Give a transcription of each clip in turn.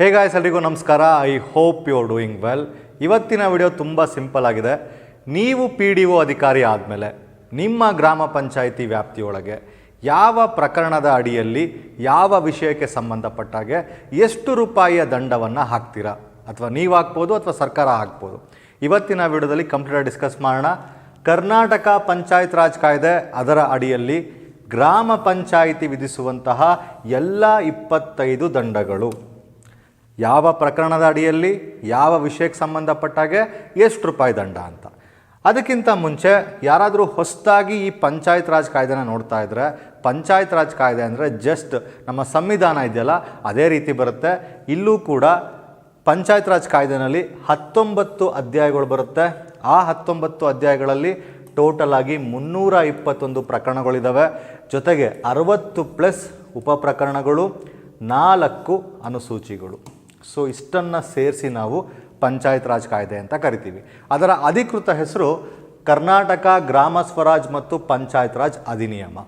Hey guys ಎಲ್ರಿಗೂ ನಮಸ್ಕಾರ. I hope you are doing well ಇವತ್ತಿನ ವಿಡಿಯೋ ತುಂಬ ಸಿಂಪಲ್ ಆಗಿದೆ. ನೀವು ಪಿ ಡಿ ಒ ಅಧಿಕಾರಿ ಆದಮೇಲೆ, ನಿಮ್ಮ ಗ್ರಾಮ ಪಂಚಾಯಿತಿ ವ್ಯಾಪ್ತಿಯೊಳಗೆ ಯಾವ ಪ್ರಕರಣದ ಅಡಿಯಲ್ಲಿ ಯಾವ ವಿಷಯಕ್ಕೆ ಸಂಬಂಧಪಟ್ಟಾಗೆ ಎಷ್ಟು ರೂಪಾಯಿಯ ದಂಡವನ್ನು ಹಾಕ್ತೀರಾ? ಅಥವಾ ನೀವು ಹಾಕ್ಬೋದು ಅಥವಾ ಸರ್ಕಾರ ಹಾಕ್ಬೋದು. ಇವತ್ತಿನ ವಿಡಿಯೋದಲ್ಲಿ ಕಂಪ್ಲೀಟಾಗಿ ಡಿಸ್ಕಸ್ ಮಾಡೋಣ. ಕರ್ನಾಟಕ ಪಂಚಾಯತ್ ರಾಜ್ ಕಾಯ್ದೆ ಅದರ ಅಡಿಯಲ್ಲಿ ಗ್ರಾಮ ಪಂಚಾಯಿತಿ ವಿಧಿಸುವಂತಹ ಎಲ್ಲ ಇಪ್ಪತ್ತೈದು ದಂಡಗಳು. ಯಾವ ಪ್ರಕರಣದ ಅಡಿಯಲ್ಲಿ ಯಾವ ವಿಷಯಕ್ಕೆ ಸಂಬಂಧಪಟ್ಟಾಗೆ ಎಷ್ಟು ರೂಪಾಯಿ ದಂಡ ಅಂತ. ಅದಕ್ಕಿಂತ ಮುಂಚೆ ಯಾರಾದರೂ ಹೊಸದಾಗಿ ಈ ಪಂಚಾಯತ್ ರಾಜ್ ಕಾಯ್ದೆನ ನೋಡ್ತಾ ಇದ್ದರೆ ಪಂಚಾಯತ್ ರಾಜ್ ಕಾಯ್ದೆ ಅಂದರೆ ಜಸ್ಟ್ ನಮ್ಮ ಸಂವಿಧಾನ ಇದೆಯಲ್ಲ, ಅದೇ ರೀತಿ ಬರುತ್ತೆ. ಇಲ್ಲೂ ಕೂಡ ಪಂಚಾಯತ್ ರಾಜ್ ಕಾಯ್ದೆನಲ್ಲಿ ಹತ್ತೊಂಬತ್ತು ಅಧ್ಯಾಯಗಳು ಬರುತ್ತೆ. ಆ ಹತ್ತೊಂಬತ್ತು ಅಧ್ಯಾಯಗಳಲ್ಲಿ ಟೋಟಲ್ ಆಗಿ ಮುನ್ನೂರ ಇಪ್ಪತ್ತೊಂದು ಪ್ರಕರಣಗಳಿದ್ದಾವೆ ಜೊತೆಗೆ ಅರವತ್ತು ಪ್ಲಸ್ ಉಪ ಪ್ರಕರಣಗಳು ನಾಲ್ಕು ಅನುಸೂಚಿಗಳು. ಸೊ ಇಷ್ಟನ್ನು ಸೇರಿಸಿ ನಾವು ಪಂಚಾಯತ್ ರಾಜ್ ಕಾಯ್ದೆ ಅಂತ ಕರಿತೀವಿ. ಅದರ ಅಧಿಕೃತ ಹೆಸರು ಕರ್ನಾಟಕ ಗ್ರಾಮ ಸ್ವರಾಜ್ ಮತ್ತು ಪಂಚಾಯತ್ ರಾಜ್ ಅಧಿನಿಯಮ.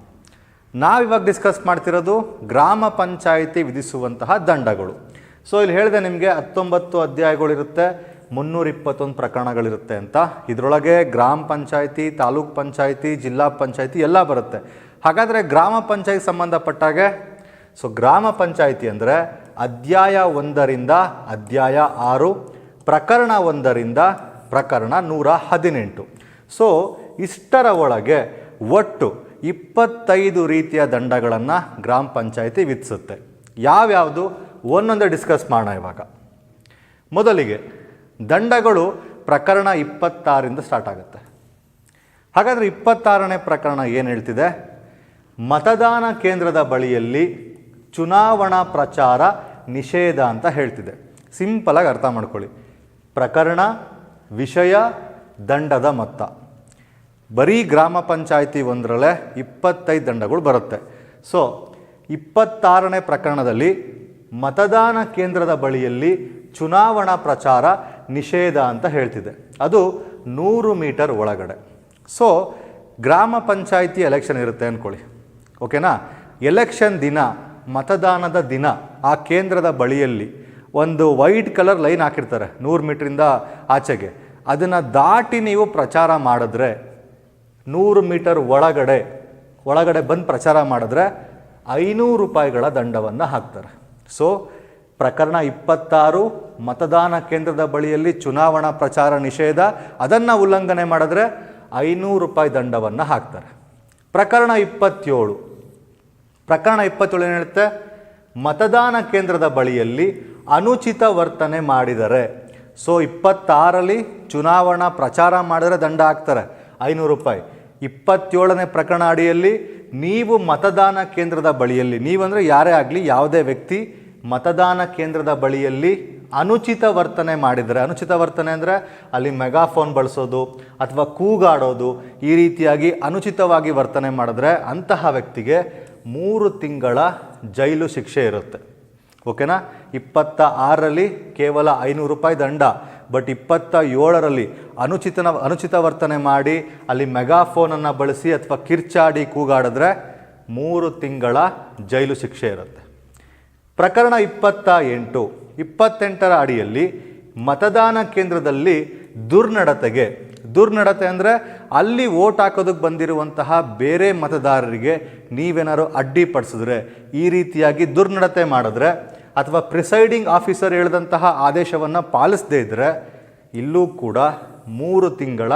ನಾವಿವಾಗ ಡಿಸ್ಕಸ್ ಮಾಡ್ತಿರೋದು ಗ್ರಾಮ ಪಂಚಾಯಿತಿ ವಿಧಿಸುವಂತಹ ದಂಡಗಳು. ಸೊ ಇಲ್ಲಿ ಹೇಳಿದೆ ನಿಮಗೆ ಹತ್ತೊಂಬತ್ತು ಅಧ್ಯಾಯಗಳಿರುತ್ತೆ ಮುನ್ನೂರ ಇಪ್ಪತ್ತೊಂದು ಪ್ರಕರಣಗಳಿರುತ್ತೆ ಅಂತ. ಇದರೊಳಗೆ ಗ್ರಾಮ ಪಂಚಾಯಿತಿ, ತಾಲೂಕ್ ಪಂಚಾಯಿತಿ, ಜಿಲ್ಲಾ ಪಂಚಾಯಿತಿ ಎಲ್ಲ ಬರುತ್ತೆ. ಹಾಗಾದರೆ ಗ್ರಾಮ ಪಂಚಾಯತ್ ಸಂಬಂಧಪಟ್ಟಾಗೆ ಸೊ ಗ್ರಾಮ ಪಂಚಾಯಿತಿ ಅಂದರೆ ಅಧ್ಯಾಯ ಒಂದರಿಂದ ಅಧ್ಯಾಯ ಆರು, ಪ್ರಕರಣ ಒಂದರಿಂದ ಪ್ರಕರಣ ನೂರ ಹದಿನೆಂಟು. ಸೊ ಇಷ್ಟರ ಒಳಗೆ ಒಟ್ಟು ಇಪ್ಪತ್ತೈದು ರೀತಿಯ ದಂಡಗಳನ್ನು ಗ್ರಾಮ ಪಂಚಾಯಿತಿ ವಿಧಿಸುತ್ತೆ. ಯಾವ್ಯಾವುದು? ಒಂದೊಂದೇ ಡಿಸ್ಕಸ್ ಮಾಡೋಣ ಇವಾಗ. ಮೊದಲಿಗೆ, ದಂಡಗಳು ಪ್ರಕರಣ ಇಪ್ಪತ್ತಾರಿಂದ ಸ್ಟಾರ್ಟ್ ಆಗುತ್ತೆ. ಹಾಗಾದರೆ ಇಪ್ಪತ್ತಾರನೇ ಪ್ರಕರಣ ಏನು ಹೇಳ್ತಿದೆ? ಮತದಾನ ಕೇಂದ್ರದ ಬಳಿಯಲ್ಲಿ ಚುನಾವಣಾ ಪ್ರಚಾರ ನಿಷೇಧ ಅಂತ ಹೇಳ್ತಿದೆ. ಸಿಂಪಲಾಗಿ ಅರ್ಥ ಮಾಡ್ಕೊಳ್ಳಿ. ಪ್ರಕರಣ, ವಿಷಯ, ದಂಡದ ಮೊತ್ತ. ಬರೀ ಗ್ರಾಮ ಪಂಚಾಯಿತಿ ಒಂದರಲ್ಲೇ ಇಪ್ಪತ್ತೈದು ದಂಡಗಳು ಬರುತ್ತೆ. ಸೊ ಇಪ್ಪತ್ತಾರನೇ ಪ್ರಕರಣದಲ್ಲಿ ಮತದಾನ ಕೇಂದ್ರದ ಬಳಿಯಲ್ಲಿ ಚುನಾವಣಾ ಪ್ರಚಾರ ನಿಷೇಧ ಅಂತ ಹೇಳ್ತಿದೆ. ಅದು ನೂರು ಮೀಟರ್ ಒಳಗಡೆ. ಸೊ ಗ್ರಾಮ ಪಂಚಾಯಿತಿ ಎಲೆಕ್ಷನ್ ಇರುತ್ತೆ ಅಂದ್ಕೊಳ್ಳಿ ಓಕೆನಾ ಎಲೆಕ್ಷನ್ ದಿನ ಮತದಾನದ ದಿನ ಆ ಕೇಂದ್ರದ ಬಳಿಯಲ್ಲಿ ಒಂದು ವೈಟ್ ಕಲರ್ ಲೈನ್ ಹಾಕಿರ್ತಾರೆ ನೂರು ಮೀಟ್ರಿಂದ ಆಚೆಗೆ. ಅದನ್ನು ದಾಟಿ ನೀವು ಪ್ರಚಾರ ಮಾಡಿದ್ರೆ, ನೂರು ಮೀಟರ್ ಒಳಗಡೆ ಒಳಗಡೆ ಬಂದು ಪ್ರಚಾರ ಮಾಡಿದ್ರೆ ಐನೂರು ರೂಪಾಯಿಗಳ ದಂಡವನ್ನು ಹಾಕ್ತಾರೆ. ಸೊ ಪ್ರಕರಣ ಇಪ್ಪತ್ತಾರು, ಮತದಾನ ಕೇಂದ್ರದ ಬಳಿಯಲ್ಲಿ ಚುನಾವಣಾ ಪ್ರಚಾರ ನಿಷೇಧ, ಅದನ್ನು ಉಲ್ಲಂಘನೆ ಮಾಡಿದ್ರೆ ಐನೂರು ರೂಪಾಯಿ ದಂಡವನ್ನು ಹಾಕ್ತಾರೆ. ಪ್ರಕರಣ ಇಪ್ಪತ್ತೇಳು ಪ್ರಕರಣ ಇಪ್ಪತ್ತೇಳು ಹೇಳುತ್ತೆ, ಮತದಾನ ಕೇಂದ್ರದ ಬಳಿಯಲ್ಲಿ ಅನುಚಿತ ವರ್ತನೆ ಮಾಡಿದರೆ. ಸೊ ಇಪ್ಪತ್ತಾರಲ್ಲಿ ಚುನಾವಣಾ ಪ್ರಚಾರ ಮಾಡಿದರೆ ದಂಡ ಹಾಕ್ತಾರೆ. ಐನೂರು ರೂಪಾಯಿ. ಇಪ್ಪತ್ತೇಳನೇ ಪ್ರಕರಣ ಅಡಿಯಲ್ಲಿ ನೀವು ಮತದಾನ ಕೇಂದ್ರದ ಬಳಿಯಲ್ಲಿ, ನೀವಂದರೆ ಯಾರೇ ಆಗಲಿ, ಯಾವುದೇ ವ್ಯಕ್ತಿ ಮತದಾನ ಕೇಂದ್ರದ ಬಳಿಯಲ್ಲಿ ಅನುಚಿತ ವರ್ತನೆ ಮಾಡಿದರೆ. ಅನುಚಿತ ವರ್ತನೆ ಅಂದರೆ ಅಲ್ಲಿ ಮೆಗಾಫೋನ್ ಬಳಸೋದು ಅಥವಾ ಕೂಗಾಡೋದು, ಈ ರೀತಿಯಾಗಿ ಅನುಚಿತವಾಗಿ ವರ್ತನೆ ಮಾಡಿದ್ರೆ ಅಂತಹ ವ್ಯಕ್ತಿಗೆ ಮೂರು ತಿಂಗಳ ಜೈಲು ಶಿಕ್ಷೆ ಇರುತ್ತೆ. ಓಕೆನಾ? ಇಪ್ಪತ್ತ ಆರರಲ್ಲಿ ಕೇವಲ ಐನೂರು ರೂಪಾಯಿ ದಂಡ, ಬಟ್ ಇಪ್ಪತ್ತ ಏಳರಲ್ಲಿ ಅನುಚಿತನ, ಅನುಚಿತ ವರ್ತನೆ ಮಾಡಿ ಅಲ್ಲಿ ಮೆಗಾಫೋನನ್ನು ಬಳಸಿ ಅಥವಾ ಕಿರ್ಚಾಡಿ ಕೂಗಾಡಿದ್ರೆ ಮೂರು ತಿಂಗಳ ಜೈಲು ಶಿಕ್ಷೆ ಇರುತ್ತೆ. ಪ್ರಕರಣ ಇಪ್ಪತ್ತ ಎಂಟು, ಇಪ್ಪತ್ತೆಂಟರ ಅಡಿಯಲ್ಲಿ ಮತದಾನ ಕೇಂದ್ರದಲ್ಲಿ ದುರ್ನಡತೆಗೆ, ದುರ್ನಡತೆ ಅಂದರೆ ಅಲ್ಲಿ ಓಟ್ ಹಾಕೋದಕ್ಕೆ ಬಂದಿರುವಂತಹ ಬೇರೆ ಮತದಾರರಿಗೆ ನೀವೇನಾದ್ರು ಅಡ್ಡಿಪಡಿಸಿದ್ರೆ ಈ ರೀತಿಯಾಗಿ ದುರ್ನಡತೆ ಮಾಡಿದ್ರೆ, ಅಥವಾ ಪ್ರಿಸೈಡಿಂಗ್ ಆಫೀಸರ್ ಹೇಳಿದಂತಹ ಆದೇಶವನ್ನು ಪಾಲಿಸದೇ ಇದ್ದರೆ ಇಲ್ಲೂ ಕೂಡ ಮೂರು ತಿಂಗಳ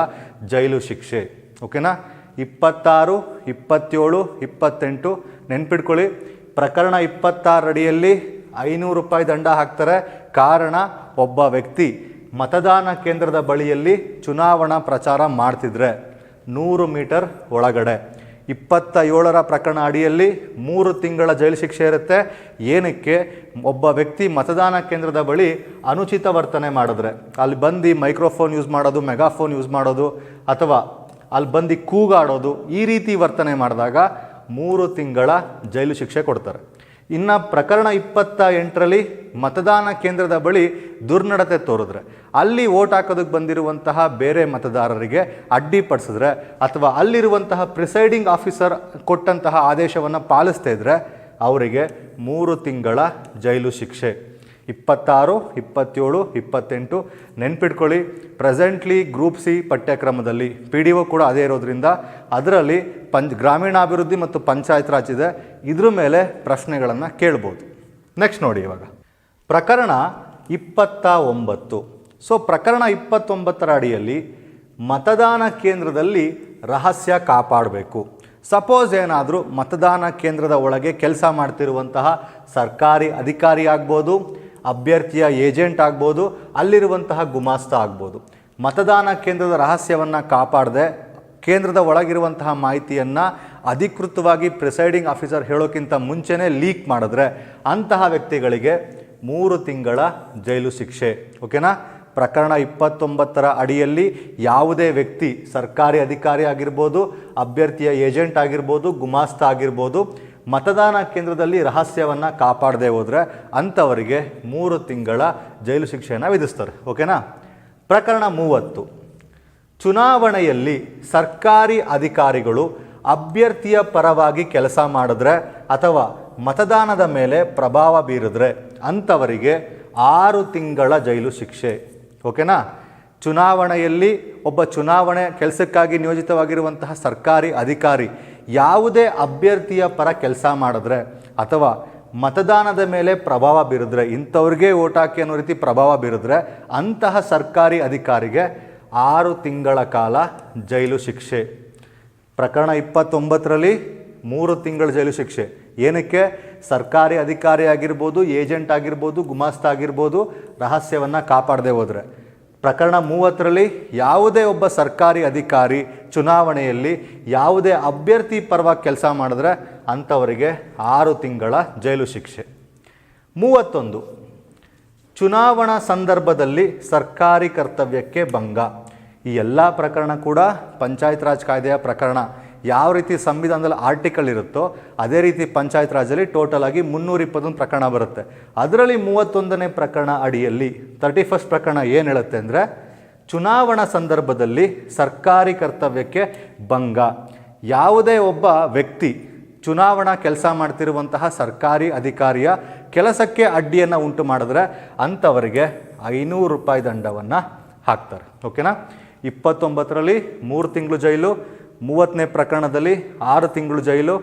ಜೈಲು ಶಿಕ್ಷೆ. ಓಕೆನಾ? ಇಪ್ಪತ್ತಾರು, ಇಪ್ಪತ್ತೇಳು, ಇಪ್ಪತ್ತೆಂಟು, ನೆನ್ಪಿಟ್ಕೊಳ್ಳಿ. ಪ್ರಕರಣ ಇಪ್ಪತ್ತಾರಡಿಯಲ್ಲಿ ಐನೂರು ರೂಪಾಯಿ ದಂಡ ಹಾಕ್ತಾರೆ. ಕಾರಣ ಒಬ್ಬ ವ್ಯಕ್ತಿ ಮತದಾನ ಕೇಂದ್ರದ ಬಳಿಯಲ್ಲಿ ಚುನಾವಣಾ ಪ್ರಚಾರ ಮಾಡ್ತಿದ್ರೆ. ನೂರು ಮೀಟರ್ ಒಳಗಡೆ. ಇಪ್ಪತ್ತ ಏಳರ ಪ್ರಕರಣ ಅಡಿಯಲ್ಲಿ ಮೂರು ತಿಂಗಳ ಜೈಲು ಶಿಕ್ಷೆ ಇರುತ್ತೆ. ಏನಕ್ಕೆ? ಒಬ್ಬ ವ್ಯಕ್ತಿ ಮತದಾನ ಕೇಂದ್ರದ ಬಳಿ ಅನುಚಿತ ವರ್ತನೆ ಮಾಡಿದ್ರೆ. ಅಲ್ಲಿ ಬಂದು ಮೈಕ್ರೋಫೋನ್ ಯೂಸ್ ಮಾಡೋದು, ಮೆಗಾಫೋನ್ ಯೂಸ್ ಮಾಡೋದು, ಅಥವಾ ಅಲ್ಲಿ ಬಂದು ಕೂಗಾಡೋದು, ಈ ರೀತಿ ವರ್ತನೆ ಮಾಡಿದಾಗ ಮೂರು ತಿಂಗಳ ಜೈಲು ಶಿಕ್ಷೆ ಕೊಡ್ತಾರೆ. ಇನ್ನು ಪ್ರಕರಣ ಇಪ್ಪತ್ತ ಎಂಟರಲ್ಲಿ ಮತದಾನ ಕೇಂದ್ರದ ಬಳಿ ದುರ್ನಡತೆ ತೋರಿದ್ರೆ, ಅಲ್ಲಿ ಓಟ್ ಹಾಕೋದಕ್ಕೆ ಬಂದಿರುವಂತಹ ಬೇರೆ ಮತದಾರರಿಗೆ ಅಡ್ಡಿಪಡಿಸಿದ್ರೆ ಅಥವಾ ಅಲ್ಲಿರುವಂತಹ ಪ್ರಿಸೈಡಿಂಗ್ ಆಫೀಸರ್ ಕೊಟ್ಟಂತಹ ಆದೇಶವನ್ನು ಪಾಲಿಸ್ತಾ ಇದ್ರೆ, ಅವರಿಗೆ ಮೂರು ತಿಂಗಳ ಜೈಲು ಶಿಕ್ಷೆ. ಇಪ್ಪತ್ತಾರು, ಇಪ್ಪತ್ತೇಳು, ಇಪ್ಪತ್ತೆಂಟು. ನೆನ್ಪಿಟ್ಕೊಳ್ಳಿ ಪ್ರೆಸೆಂಟ್ಲಿ ಗ್ರೂಪ್ ಸಿ ಪಠ್ಯಕ್ರಮದಲ್ಲಿ ಪಿ ಡಿ ಒ ಕೂಡ ಅದೇ ಇರೋದ್ರಿಂದ ಅದರಲ್ಲಿ ಪಂಚ್, ಗ್ರಾಮೀಣಾಭಿವೃದ್ಧಿ ಮತ್ತು ಪಂಚಾಯತ್ ರಾಜ್ ಇದೆ. ಇದ್ರ ಮೇಲೆ ಪ್ರಶ್ನೆಗಳನ್ನು ಕೇಳ್ಬೋದು. ನೆಕ್ಸ್ಟ್ ನೋಡಿ ಇವಾಗ. ಪ್ರಕರಣ ಇಪ್ಪತ್ತ ಒಂಬತ್ತು. ಸೊ ಪ್ರಕರಣ ಇಪ್ಪತ್ತೊಂಬತ್ತರ ಅಡಿಯಲ್ಲಿ ಮತದಾನ ಕೇಂದ್ರದಲ್ಲಿ ರಹಸ್ಯ ಕಾಪಾಡಬೇಕು. ಸಪೋಸ್ ಏನಾದರೂ ಮತದಾನ ಕೇಂದ್ರದ ಒಳಗೆ ಕೆಲಸ ಮಾಡ್ತಿರುವಂತಹ ಸರ್ಕಾರಿ ಅಧಿಕಾರಿ ಆಗ್ಬೋದು ಅಭ್ಯರ್ಥಿಯ ಏಜೆಂಟ್ ಆಗ್ಬೋದು, ಅಲ್ಲಿರುವಂತಹ ಗುಮಾಸ್ತ ಆಗ್ಬೋದು. ಮತದಾನ ಕೇಂದ್ರದ ರಹಸ್ಯವನ್ನು ಕಾಪಾಡದೆ, ಕೇಂದ್ರದ ಒಳಗಿರುವಂತಹ ಮಾಹಿತಿಯನ್ನು ಅಧಿಕೃತವಾಗಿ ಪ್ರಿಸೈಡಿಂಗ್ ಆಫೀಸರ್ ಹೇಳೋಕ್ಕಿಂತ ಮುಂಚೆನೇ ಲೀಕ್ ಮಾಡಿದ್ರೆ ಅಂತಹ ವ್ಯಕ್ತಿಗಳಿಗೆ ಮೂರು ತಿಂಗಳ ಜೈಲು ಶಿಕ್ಷೆ, ಓಕೆನಾ? ಪ್ರಕರಣ ಇಪ್ಪತ್ತೊಂಬತ್ತರ ಅಡಿಯಲ್ಲಿ ಯಾವುದೇ ವ್ಯಕ್ತಿ ಸರ್ಕಾರಿ ಅಧಿಕಾರಿ ಆಗಿರ್ಬೋದು, ಅಭ್ಯರ್ಥಿಯ ಏಜೆಂಟ್ ಆಗಿರ್ಬೋದು, ಗುಮಾಸ್ತ ಆಗಿರ್ಬೋದು ಮತದಾನ ಕೇಂದ್ರದಲ್ಲಿ ರಹಸ್ಯವನ್ನು ಕಾಪಾಡದೆ ಹೋದರೆ ಅಂಥವರಿಗೆ ಮೂರು ತಿಂಗಳ ಜೈಲು ಶಿಕ್ಷೆಯನ್ನು ವಿಧಿಸ್ತಾರೆ, ಓಕೆನಾ? ಪ್ರಕರಣ ಮೂವತ್ತು. ಚುನಾವಣೆಯಲ್ಲಿ ಸರ್ಕಾರಿ ಅಧಿಕಾರಿಗಳು ಅಭ್ಯರ್ಥಿಯ ಪರವಾಗಿ ಕೆಲಸ ಮಾಡಿದ್ರೆ ಅಥವಾ ಮತದಾನದ ಮೇಲೆ ಪ್ರಭಾವ ಬೀರಿದ್ರೆ ಅಂಥವರಿಗೆ ಆರು ತಿಂಗಳ ಜೈಲು ಶಿಕ್ಷೆ, ಓಕೆನಾ? ಚುನಾವಣೆಯಲ್ಲಿ ಒಬ್ಬ ಚುನಾವಣೆ ಕೆಲಸಕ್ಕಾಗಿ ನಿಯೋಜಿತವಾಗಿರುವಂತಹ ಸರ್ಕಾರಿ ಅಧಿಕಾರಿ ಯಾವುದೇ ಅಭ್ಯರ್ಥಿಯ ಪರ ಕೆಲಸ ಮಾಡಿದ್ರೆ ಅಥವಾ ಮತದಾನದ ಮೇಲೆ ಪ್ರಭಾವ ಬೀರಿದ್ರೆ, ಇಂಥವ್ರಿಗೆ ಓಟ್ ಅನ್ನೋ ರೀತಿ ಪ್ರಭಾವ ಬೀರಿದ್ರೆ, ಅಂತಹ ಸರ್ಕಾರಿ ಅಧಿಕಾರಿಗೆ ಆರು ತಿಂಗಳ ಕಾಲ ಜೈಲು ಶಿಕ್ಷೆ. ಪ್ರಕರಣ ಇಪ್ಪತ್ತೊಂಬತ್ತರಲ್ಲಿ ಮೂರು ತಿಂಗಳ ಜೈಲು ಶಿಕ್ಷೆ. ಏನಕ್ಕೆ? ಸರ್ಕಾರಿ ಅಧಿಕಾರಿ ಆಗಿರ್ಬೋದು, ಏಜೆಂಟ್ ಆಗಿರ್ಬೋದು, ಗುಮಾಸ್ತ ಆಗಿರ್ಬೋದು, ರಹಸ್ಯವನ್ನು ಕಾಪಾಡದೆ ಹೋದರೆ. ಪ್ರಕರಣ ಮೂವತ್ತರಲ್ಲಿ ಯಾವುದೇ ಒಬ್ಬ ಸರ್ಕಾರಿ ಅಧಿಕಾರಿ ಚುನಾವಣೆಯಲ್ಲಿ ಯಾವುದೇ ಅಭ್ಯರ್ಥಿ ಪರವಾಗಿ ಕೆಲಸ ಮಾಡಿದ್ರೆ ಅಂಥವರಿಗೆ ಆರು ತಿಂಗಳ ಜೈಲು ಶಿಕ್ಷೆ. ಮೂವತ್ತೊಂದು. ಚುನಾವಣಾ ಸಂದರ್ಭದಲ್ಲಿ ಸರ್ಕಾರಿ ಕರ್ತವ್ಯಕ್ಕೆ ಭಂಗ. ಈ ಎಲ್ಲ ಪ್ರಕರಣ ಕೂಡ ಪಂಚಾಯತ್ ರಾಜ್ ಕಾಯ್ದೆಯ ಪ್ರಕರಣ. ಯಾವ ರೀತಿ ಸಂವಿಧಾನದಲ್ಲಿ ಆರ್ಟಿಕಲ್ ಇರುತ್ತೋ ಅದೇ ರೀತಿ ಪಂಚಾಯತ್ ರಾಜಲ್ಲಿ ಟೋಟಲ್ ಆಗಿ ಮುನ್ನೂರ ಇಪ್ಪತ್ತೊಂದು ಪ್ರಕರಣ ಬರುತ್ತೆ. ಅದರಲ್ಲಿ ಮೂವತ್ತೊಂದನೇ ಪ್ರಕರಣ ಅಡಿಯಲ್ಲಿ ತರ್ಟಿ ಫಸ್ಟ್ ಪ್ರಕರಣ ಏನು ಹೇಳುತ್ತೆ ಅಂದರೆ, ಚುನಾವಣಾ ಸಂದರ್ಭದಲ್ಲಿ ಸರ್ಕಾರಿ ಕರ್ತವ್ಯಕ್ಕೆ ಭಂಗ. ಯಾವುದೇ ಒಬ್ಬ ವ್ಯಕ್ತಿ ಚುನಾವಣಾ ಕೆಲಸ ಮಾಡ್ತಿರುವಂತಹ ಸರ್ಕಾರಿ ಅಧಿಕಾರಿಯ ಕೆಲಸಕ್ಕೆ ಅಡ್ಡಿಯನ್ನು ಉಂಟು ಮಾಡಿದ್ರೆ ಅಂಥವರಿಗೆ ಐನೂರು ರೂಪಾಯಿ ದಂಡವನ್ನು ಹಾಕ್ತಾರೆ. ಓಕೆನಾ? ಇಪ್ಪತ್ತೊಂಬತ್ತರಲ್ಲಿ ಮೂರು ತಿಂಗಳು ಜೈಲು ಮೂವತ್ತನೇ ಪ್ರಕರಣದಲ್ಲಿ ಆರು ತಿಂಗಳು ಜೈಲು,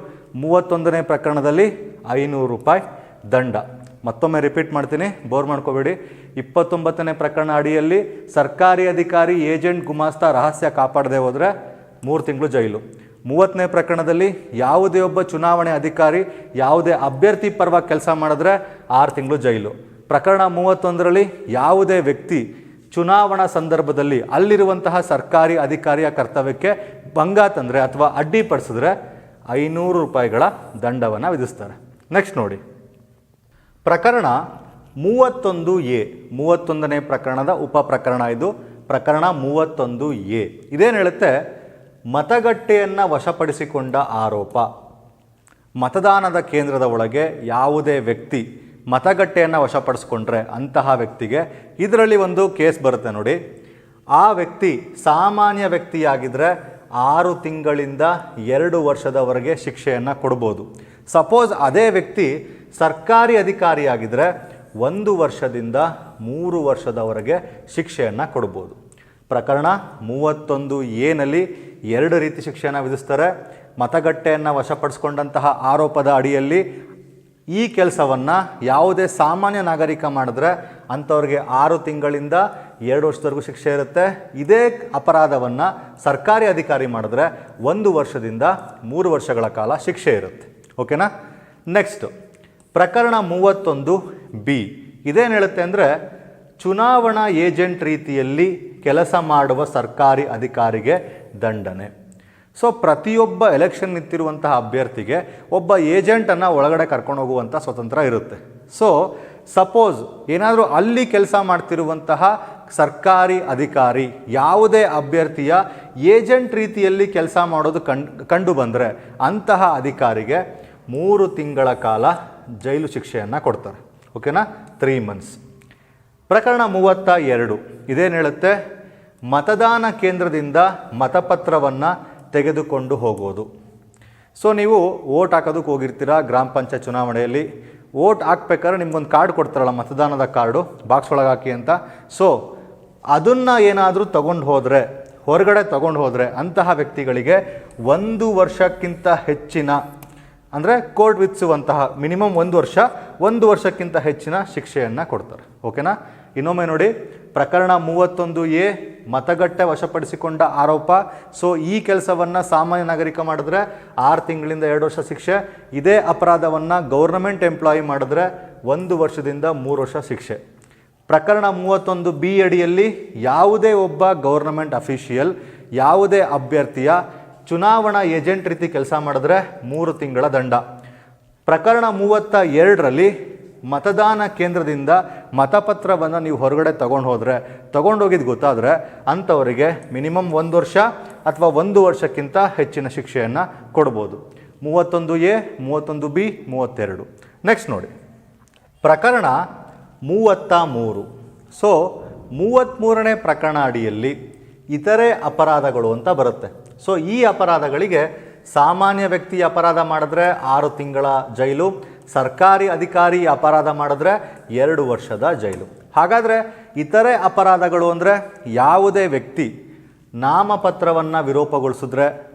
ಮೂವತ್ತೊಂದನೇ ಪ್ರಕರಣದಲ್ಲಿ ಐನೂರು ರೂಪಾಯಿ ದಂಡ. ಮತ್ತೊಮ್ಮೆ ರಿಪೀಟ್ ಮಾಡ್ತೀನಿ ಬೋರ್ ಮಾಡ್ಕೋಬೇಡಿ. ಇಪ್ಪತ್ತೊಂಬತ್ತನೇ ಪ್ರಕರಣ ಅಡಿಯಲ್ಲಿ ಸರ್ಕಾರಿ ಅಧಿಕಾರಿ ಏಜೆಂಟ್ ಗುಮಾಸ್ತ ರಹಸ್ಯ ಕಾಪಾಡದೆ ಹೋದರೆ ಮೂರು ತಿಂಗಳು ಜೈಲು. ಮೂವತ್ತನೇ ಪ್ರಕರಣದಲ್ಲಿ ಯಾವುದೇ ಒಬ್ಬ ಚುನಾವಣೆ ಅಧಿಕಾರಿ ಯಾವುದೇ ಅಭ್ಯರ್ಥಿ ಪರವಾಗಿ ಕೆಲಸ ಮಾಡಿದ್ರೆ ಆರು ತಿಂಗಳು ಜೈಲು. ಪ್ರಕರಣ ಮೂವತ್ತೊಂದರಲ್ಲಿ ಯಾವುದೇ ವ್ಯಕ್ತಿ ಚುನಾವಣಾ ಸಂದರ್ಭದಲ್ಲಿ ಅಲ್ಲಿರುವಂತಹ ಸರ್ಕಾರಿ ಅಧಿಕಾರಿಯ ಕರ್ತವ್ಯಕ್ಕೆ ಭಂಗ ತಂದರೆ ಅಥವಾ ಅಡ್ಡಿಪಡಿಸಿದ್ರೆ ಐನೂರು ರೂಪಾಯಿಗಳ ದಂಡವನ್ನು ವಿಧಿಸ್ತಾರೆ. ನೆಕ್ಸ್ಟ್ ನೋಡಿ. ಪ್ರಕರಣ ಮೂವತ್ತೊಂದು ಎ, ಮೂವತ್ತೊಂದನೇ ಪ್ರಕರಣದ ಉಪ ಪ್ರಕರಣ ಇದು. ಪ್ರಕರಣ ಮೂವತ್ತೊಂದು ಎ. ಇದೇನು ಹೇಳುತ್ತೆ? ಮತಗಟ್ಟೆಯನ್ನು ವಶಪಡಿಸಿಕೊಂಡ ಆರೋಪ. ಮತದಾನದ ಕೇಂದ್ರದ ಒಳಗೆ ಯಾವುದೇ ವ್ಯಕ್ತಿ ಮತಗಟ್ಟೆಯನ್ನು ವಶಪಡಿಸ್ಕೊಂಡ್ರೆ ಅಂತಹ ವ್ಯಕ್ತಿಗೆ ಇದರಲ್ಲಿ ಒಂದು ಕೇಸ್ ಬರುತ್ತೆ ನೋಡಿ. ಆ ವ್ಯಕ್ತಿ ಸಾಮಾನ್ಯ ವ್ಯಕ್ತಿಯಾಗಿದ್ದರೆ ಆರು ತಿಂಗಳಿಂದ ಎರಡು ವರ್ಷದವರೆಗೆ ಶಿಕ್ಷೆಯನ್ನು ಕೊಡ್ಬೋದು. ಸಪೋಸ್ ಅದೇ ವ್ಯಕ್ತಿ ಸರ್ಕಾರಿ ಅಧಿಕಾರಿಯಾಗಿದ್ದರೆ ಒಂದು ವರ್ಷದಿಂದ ಮೂರು ವರ್ಷದವರೆಗೆ ಶಿಕ್ಷೆಯನ್ನು ಕೊಡ್ಬೋದು. ಪ್ರಕರಣ ಮೂವತ್ತೊಂದು ಎನಲ್ಲಿ ಎರಡು ರೀತಿ ಶಿಕ್ಷೆಯನ್ನು ವಿಧಿಸ್ತಾರೆ. ಮತಗಟ್ಟೆಯನ್ನು ವಶಪಡಿಸ್ಕೊಂಡಂತಹ ಆರೋಪದ ಅಡಿಯಲ್ಲಿ ಈ ಕೆಲಸವನ್ನು ಯಾವುದೇ ಸಾಮಾನ್ಯ ನಾಗರಿಕ ಮಾಡಿದ್ರೆ ಅಂಥವ್ರಿಗೆ ಆರು ತಿಂಗಳಿಂದ ಎರಡು ವರ್ಷದವರೆಗೂ ಶಿಕ್ಷೆ ಇರುತ್ತೆ. ಇದೇ ಅಪರಾಧವನ್ನು ಸರ್ಕಾರಿ ಅಧಿಕಾರಿ ಮಾಡಿದ್ರೆ ಒಂದು ವರ್ಷದಿಂದ ಮೂರು ವರ್ಷಗಳ ಕಾಲ ಶಿಕ್ಷೆ ಇರುತ್ತೆ. ಓಕೆನಾ? ನೆಕ್ಸ್ಟ್ ಪ್ರಕರಣ ಮೂವತ್ತೊಂದು ಬಿ. ಇದೇನು ಹೇಳುತ್ತೆ ಅಂದರೆ ಚುನಾವಣಾ ಏಜೆಂಟ್ ರೀತಿಯಲ್ಲಿ ಕೆಲಸ ಮಾಡುವ ಸರ್ಕಾರಿ ಅಧಿಕಾರಿಗೆ ದಂಡನೆ. ಸೊ ಪ್ರತಿಯೊಬ್ಬ ಎಲೆಕ್ಷನ್ ನಿಂತಿರುವಂತಹ ಅಭ್ಯರ್ಥಿಗೆ ಒಬ್ಬ ಏಜೆಂಟನ್ನು ಒಳಗಡೆ ಕರ್ಕೊಂಡು ಹೋಗುವಂಥ ಸ್ವತಂತ್ರ ಇರುತ್ತೆ. ಸೊ ಸಪೋಸ್ ಏನಾದರೂ ಅಲ್ಲಿ ಕೆಲಸ ಮಾಡ್ತಿರುವಂತಹ ಸರ್ಕಾರಿ ಅಧಿಕಾರಿ, ಯಾವುದೇ ಅಭ್ಯರ್ಥಿಯ ಏಜೆಂಟ್ ರೀತಿಯಲ್ಲಿ ಕೆಲಸ ಮಾಡೋದು ಕಂಡು ಕಂಡು ಬಂದರೆ ಅಂತಹ ಅಧಿಕಾರಿಗೆ ಮೂರು ತಿಂಗಳ ಕಾಲ ಜೈಲು ಶಿಕ್ಷೆಯನ್ನು ಕೊಡ್ತಾರೆ. ಓಕೆನಾ ತ್ರೀ ಮಂತ್ಸ್ ಪ್ರಕರಣ ಮೂವತ್ತ ಎರಡು. ಇದೇನು ಹೇಳುತ್ತೆ? ಮತದಾನ ಕೇಂದ್ರದಿಂದ ಮತಪತ್ರವನ್ನು ತೆಗೆದುಕೊಂಡು ಹೋಗೋದು ಸೊ ನೀವು ಓಟ್ ಹಾಕೋದಕ್ಕೆ ಹೋಗಿರ್ತೀರಾ ಗ್ರಾಮ ಪಂಚಾಯತ್ ಚುನಾವಣೆಯಲ್ಲಿ? ಓಟ್ ಹಾಕ್ಬೇಕಾದ್ರೆ ನಿಮ್ಗೊಂದು ಕಾರ್ಡ್ ಕೊಡ್ತಾರಲ್ಲ, ಮತದಾನದ ಕಾರ್ಡು ಬಾಕ್ಸ್ ಒಳಗೆ ಹಾಕಿ ಅಂತ. ಸೊ ಅದನ್ನು ಏನಾದರೂ ತಗೊಂಡು ಹೋದರೆ, ಹೊರಗಡೆ ತಗೊಂಡು ಹೋದರೆ ಅಂತಹ ವ್ಯಕ್ತಿಗಳಿಗೆ ಒಂದು ವರ್ಷಕ್ಕಿಂತ ಹೆಚ್ಚಿನ, ಅಂದರೆ ಕೋರ್ಟ್ ವಿಧಿಸುವಂತಹ ಮಿನಿಮಮ್ ಒಂದು ವರ್ಷ, ಒಂದು ವರ್ಷಕ್ಕಿಂತ ಹೆಚ್ಚಿನ ಶಿಕ್ಷೆಯನ್ನು ಕೊಡ್ತಾರೆ. ಓಕೆನಾ ಇನ್ನೊಮ್ಮೆ ನೋಡಿ ಪ್ರಕರಣ ಮೂವತ್ತೊಂದು ಎ ಮತಗಟ್ಟೆ ವಶಪಡಿಸಿಕೊಂಡ ಆರೋಪ. ಸೊ ಈ ಕೆಲಸವನ್ನು ಸಾಮಾನ್ಯ ನಾಗರಿಕ ಮಾಡಿದ್ರೆ ಆರು ತಿಂಗಳಿಂದ ಎರಡು ವರ್ಷ ಶಿಕ್ಷೆ. ಇದೇ ಅಪರಾಧವನ್ನು ಗೌರ್ನಮೆಂಟ್ ಎಂಪ್ಲಾಯಿ ಮಾಡಿದ್ರೆ ಒಂದು ವರ್ಷದಿಂದ ಮೂರು ವರ್ಷ ಶಿಕ್ಷೆ. ಪ್ರಕರಣ ಮೂವತ್ತೊಂದು ಬಿ ಅಡಿಯಲ್ಲಿ ಯಾವುದೇ ಒಬ್ಬ ಗೌರ್ನಮೆಂಟ್ ಅಫಿಷಿಯಲ್, ಯಾವುದೇ ಅಭ್ಯರ್ಥಿಯ ಚುನಾವಣಾ ಏಜೆಂಟ್ ರೀತಿ ಕೆಲಸ ಮಾಡಿದ್ರೆ ಮೂರು ತಿಂಗಳ ದಂಡ. ಪ್ರಕರಣ ಮೂವತ್ತ ಎರಡರಲ್ಲಿ ಮತದಾನ ಕೇಂದ್ರದಿಂದ ಮತಪತ್ರವನ್ನು ನೀವು ಹೊರಗಡೆ ತಗೊಂಡು ಹೋದರೆ ತಗೊಂಡೋಗಿದ್ದು ಗೊತ್ತಾದರೆ ಅಂಥವರಿಗೆ ಮಿನಿಮಮ್ ಒಂದು ವರ್ಷ ಅಥವಾ ಒಂದು ವರ್ಷಕ್ಕಿಂತ ಹೆಚ್ಚಿನ ಶಿಕ್ಷೆಯನ್ನು ಕೊಡ್ಬೋದು. ಮೂವತ್ತೊಂದು ಎ, ಮೂವತ್ತೊಂದು ಬಿ, ಮೂವತ್ತೆರಡು. ನೆಕ್ಸ್ಟ್ ನೋಡಿ. ಪ್ರಕರಣ ಮೂವತ್ತ ಮೂರು. ಸೊ ಮೂವತ್ತ್ಮೂರನೇ ಪ್ರಕರಣ ಅಡಿಯಲ್ಲಿ ಇತರೆ ಅಪರಾಧಗಳು ಅಂತ ಬರುತ್ತೆ. ಸೊ ಈ ಅಪರಾಧಗಳಿಗೆ ಸಾಮಾನ್ಯ ವ್ಯಕ್ತಿ ಅಪರಾಧ ಮಾಡಿದ್ರೆ ಆರು ತಿಂಗಳ ಜೈಲು ಸರ್ಕಾರಿ ಅಧಿಕಾರಿ ಅಪರಾಧ ಮಾಡಿದ್ರೆ ಎರಡು ವರ್ಷದ ಜೈಲು. ಹಾಗಾದರೆ ಇತರೆ ಅಪರಾಧಗಳು ಅಂದರೆ ಯಾವುದೇ ವ್ಯಕ್ತಿ ನಾಮಪತ್ರವನ್ನು ವಿರೂಪಗೊಳಿಸಿದ್ರೆ,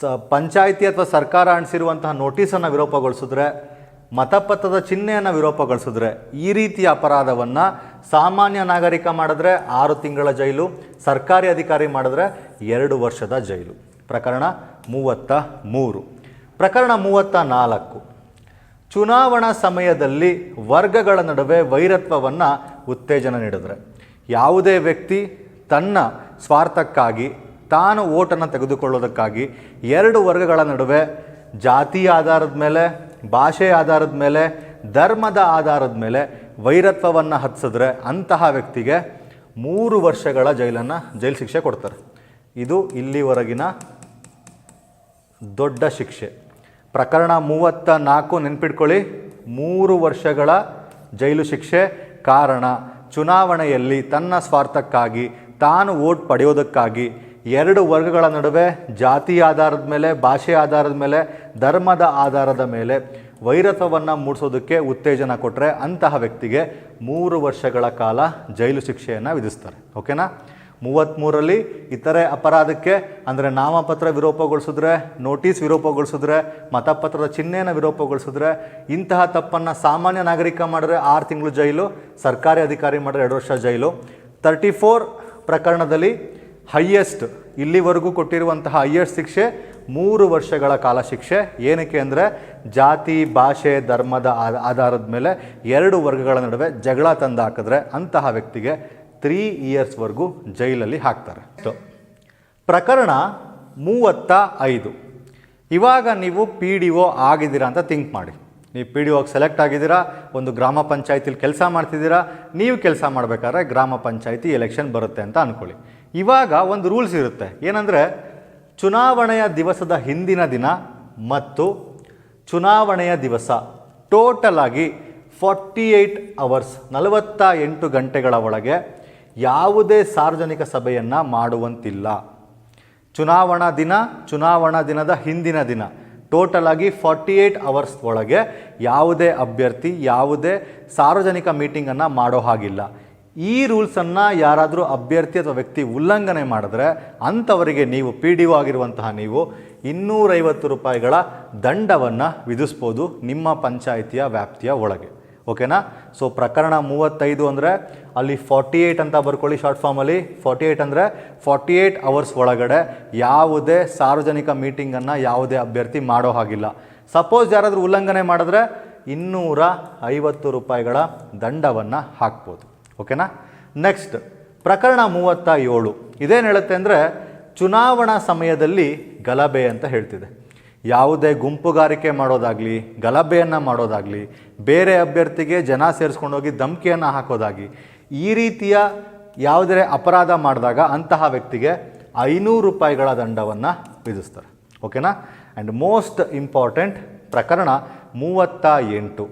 ಸ, ಪಂಚಾಯಿತಿ ಅಥವಾ ಸರ್ಕಾರ ಅಣಿಸಿರುವಂತಹ ನೋಟಿಸನ್ನು ವಿರೂಪಗೊಳಿಸಿದ್ರೆ, ಮತಪತ್ರದ ಚಿಹ್ನೆಯನ್ನು ವಿರೂಪಗೊಳಿಸಿದ್ರೆ ಈ ರೀತಿಯ ಅಪರಾಧವನ್ನು ಸಾಮಾನ್ಯ ನಾಗರಿಕ ಮಾಡಿದ್ರೆ ಆರು ತಿಂಗಳ ಜೈಲು, ಸರ್ಕಾರಿ ಅಧಿಕಾರಿ ಮಾಡಿದ್ರೆ ಎರಡು ವರ್ಷದ ಜೈಲು. ಪ್ರಕರಣ ಮೂವತ್ತ ಮೂರು. ಪ್ರಕರಣ ಮೂವತ್ತ ನಾಲ್ಕು. ಚುನಾವಣಾ ಸಮಯದಲ್ಲಿ ವರ್ಗಗಳ ನಡುವೆ ವೈರತ್ವವನ್ನು ಉತ್ತೇಜನ ನೀಡಿದ್ರೆ. ಯಾವುದೇ ವ್ಯಕ್ತಿ ತನ್ನ ಸ್ವಾರ್ಥಕ್ಕಾಗಿ ತಾನು ಓಟನ್ನು ತೆಗೆದುಕೊಳ್ಳೋದಕ್ಕಾಗಿ ಎರಡು ವರ್ಗಗಳ ನಡುವೆ ಜಾತಿ ಆಧಾರದ ಮೇಲೆ, ಭಾಷೆ ಆಧಾರದ ಮೇಲೆ, ಧರ್ಮದ ಆಧಾರದ ಮೇಲೆ ವೈರತ್ವವನ್ನು ಹತ್ಸಿದ್ರೆ ಅಂತಹ ವ್ಯಕ್ತಿಗೆ ಮೂರು ವರ್ಷಗಳ ಜೈಲನ್ನು ಜೈಲು ಶಿಕ್ಷೆ ಕೊಡ್ತಾರೆ. ಇದು ಇಲ್ಲಿವರೆಗಿನ ದೊಡ್ಡ ಶಿಕ್ಷೆ. ಪ್ರಕರಣ ಮೂವತ್ತ ನಾಲ್ಕು ನೆನ್ಪಿಟ್ಕೊಳ್ಳಿ. ಮೂರು ವರ್ಷಗಳ ಜೈಲು ಶಿಕ್ಷೆ ಕಾರಣ. ಚುನಾವಣೆಯಲ್ಲಿ ತನ್ನ ಸ್ವಾರ್ಥಕ್ಕಾಗಿ, ತಾನು ಓಟ್ ಪಡೆಯೋದಕ್ಕಾಗಿ ಎರಡು ವರ್ಗಗಳ ನಡುವೆ ಜಾತಿ ಆಧಾರದ ಮೇಲೆ, ಭಾಷೆ ಆಧಾರದ ಮೇಲೆ, ಧರ್ಮದ ಆಧಾರದ ಮೇಲೆ ವೈರತ್ವವನ್ನು ಮೂಡಿಸೋದಕ್ಕೆ ಉತ್ತೇಜನ ಕೊಟ್ಟರೆ ಅಂತಹ ವ್ಯಕ್ತಿಗೆ ಮೂರು ವರ್ಷಗಳ ಕಾಲ ಜೈಲು ಶಿಕ್ಷೆಯನ್ನು ವಿಧಿಸ್ತಾರೆ. ಓಕೆನಾ? ಮೂವತ್ತ್ಮೂರರಲ್ಲಿ ಇತರೆ ಅಪರಾಧಕ್ಕೆ, ಅಂದರೆ ನಾಮಪತ್ರ ವಿರೂಪಗೊಳಿಸಿದ್ರೆ, ನೋಟಿಸ್ ವಿರೂಪಗೊಳಿಸಿದ್ರೆ, ಮತಪತ್ರದ ಚಿಹ್ನೆಯನ್ನು ವಿರೂಪಗೊಳಿಸಿದ್ರೆ, ಇಂತಹ ತಪ್ಪನ್ನು ಸಾಮಾನ್ಯ ನಾಗರಿಕ ಮಾಡಿದ್ರೆ ಆರು ತಿಂಗಳು ಜೈಲು, ಸರ್ಕಾರಿ ಅಧಿಕಾರಿ ಮಾಡಿದ್ರೆ ಎರಡು ವರ್ಷ ಜೈಲು. ತರ್ಟಿ ಫೋರ್ ಪ್ರಕರಣದಲ್ಲಿ ಹೈಯೆಸ್ಟ್ ಇಲ್ಲಿವರೆಗೂ ಕೊಟ್ಟಿರುವಂತಹ ಹೈಯೆಸ್ಟ್ ಶಿಕ್ಷೆ, ಮೂರು ವರ್ಷಗಳ ಕಾಲ ಶಿಕ್ಷೆ. ಏನಕ್ಕೆ ಅಂದರೆ ಜಾತಿ, ಭಾಷೆ, ಧರ್ಮದ ಆಧಾರದ ಮೇಲೆ ಎರಡು ವರ್ಗಗಳ ನಡುವೆ ಜಗಳ ತಂದು ಹಾಕಿದ್ರೆ ಅಂತಹ ವ್ಯಕ್ತಿಗೆ ತ್ರೀ ಇಯರ್ಸ್ವರೆಗೂ ಜೈಲಲ್ಲಿ ಹಾಕ್ತಾರೆ. ಪ್ರಕರಣ ಮೂವತ್ತ ಐದು. ಇವಾಗ ನೀವು ಪಿ ಡಿ ಒ ಆಗಿದ್ದೀರಾ ಅಂತ ಥಿಂಕ್ ಮಾಡಿ. ನೀವು ಪಿ ಡಿ ಒಗೆ ಸೆಲೆಕ್ಟ್ ಆಗಿದ್ದೀರಾ, ಒಂದು ಗ್ರಾಮ ಪಂಚಾಯತಿಲಿ ಕೆಲಸ ಮಾಡ್ತಿದ್ದೀರಾ, ನೀವು ಕೆಲಸ ಮಾಡಬೇಕಾದ್ರೆ ಗ್ರಾಮ ಪಂಚಾಯತಿ ಎಲೆಕ್ಷನ್ ಬರುತ್ತೆ ಅಂತ ಅಂದ್ಕೊಳ್ಳಿ ಇವಾಗ ಒಂದು ರೂಲ್ಸ್ ಇರುತ್ತೆ. ಏನಂದರೆ, ಚುನಾವಣೆಯ ದಿವಸದ ಹಿಂದಿನ ದಿನ ಮತ್ತು ಚುನಾವಣೆಯ ದಿವಸ ಟೋಟಲ್ ಆಗಿ ಫಾರ್ಟಿ ಏಯ್ಟ್ ಅವರ್ಸ್ ನಲವತ್ತ ಎಂಟು ಗಂಟೆಗಳ ಒಳಗೆ ಯಾವುದೇ ಸಾರ್ವಜನಿಕ ಸಭೆಯನ್ನು ಮಾಡುವಂತಿಲ್ಲ. ಚುನಾವಣಾ ದಿನ, ಚುನಾವಣಾ ದಿನದ ಹಿಂದಿನ ದಿನ. ಟೋಟಲ್ ಆಗಿ ಫಾರ್ಟಿ ಏಯ್ಟ್ ಅವರ್ಸ್ ಒಳಗೆ ಯಾವುದೇ ಅಭ್ಯರ್ಥಿ, ಯಾವುದೇ ಸಾರ್ವಜನಿಕ ಮೀಟಿಂಗನ್ನು ಮಾಡೋ ಹಾಗಿಲ್ಲ. ಈ ರೂಲ್ಸನ್ನು ಯಾರಾದರೂ ಅಭ್ಯರ್ಥಿ ಅಥವಾ ವ್ಯಕ್ತಿ ಉಲ್ಲಂಘನೆ ಮಾಡಿದ್ರೆ ಅಂಥವರಿಗೆ ನೀವು ಪಿ ಡಿ ಒ ಆಗಿರುವಂತಹ ನೀವು ಇನ್ನೂರೈವತ್ತು ರೂಪಾಯಿಗಳ ದಂಡವನ್ನು ವಿಧಿಸ್ಬೋದು ನಿಮ್ಮ ಪಂಚಾಯಿತಿಯ ವ್ಯಾಪ್ತಿಯ ಒಳಗೆ. ಓಕೆನಾ? ಸೊ ಪ್ರಕರಣ ಮೂವತ್ತೈದು ಅಂದರೆ ಅಲ್ಲಿ ಫಾರ್ಟಿ ಏಯ್ಟ್ ಅಂತ ಬರ್ಕೊಳ್ಳಿ ಶಾರ್ಟ್ ಫಾರ್ಮಲ್ಲಿ ಫಾರ್ಟಿ ಏಯ್ಟ್ ಅಂದರೆ ಫಾರ್ಟಿ ಏಯ್ಟ್ ಅವರ್ಸ್ ಒಳಗಡೆ ಯಾವುದೇ ಸಾರ್ವಜನಿಕ ಮೀಟಿಂಗನ್ನು ಯಾವುದೇ ಅಭ್ಯರ್ಥಿ ಮಾಡೋ ಹಾಗಿಲ್ಲ. ಸಪೋಸ್ ಯಾರಾದರೂ ಉಲ್ಲಂಘನೆ ಮಾಡಿದ್ರೆ ಇನ್ನೂರ ಐವತ್ತು ರೂಪಾಯಿಗಳ ದಂಡವನ್ನು ಹಾಕ್ಬೋದು. ಓಕೆನಾ? ನೆಕ್ಸ್ಟ್ ಪ್ರಕರಣ ಮೂವತ್ತ ಏಳು. ಇದೇನು ಹೇಳುತ್ತೆ ಅಂದರೆ ಚುನಾವಣಾ ಸಮಯದಲ್ಲಿ ಗಲಭೆ ಅಂತ ಹೇಳ್ತಿದೆ. ಯಾವುದೇ ಗುಂಪುಗಾರಿಕೆ ಮಾಡೋದಾಗಲಿ, ಗಲಭೆಯನ್ನು ಮಾಡೋದಾಗಲಿ, ಬೇರೆ ಅಭ್ಯರ್ಥಿಗೆ ಜನ ಸೇರಿಸ್ಕೊಂಡೋಗಿ ಧಮಕಿಯನ್ನು ಹಾಕೋದಾಗಿ ಈ ರೀತಿಯ ಯಾವುದೇ ಅಪರಾಧ ಮಾಡಿದಾಗ ಅಂತಹ ವ್ಯಕ್ತಿಗೆ ಐನೂರು ರೂಪಾಯಿಗಳ ದಂಡವನ್ನು ವಿಧಿಸ್ತಾರೆ. ಓಕೆನಾ? ಆ್ಯಂಡ್ ಮೋಸ್ಟ್ ಇಂಪಾರ್ಟೆಂಟ್ ಪ್ರಕರಣ ಮೂವತ್ತ ಎಂಟು.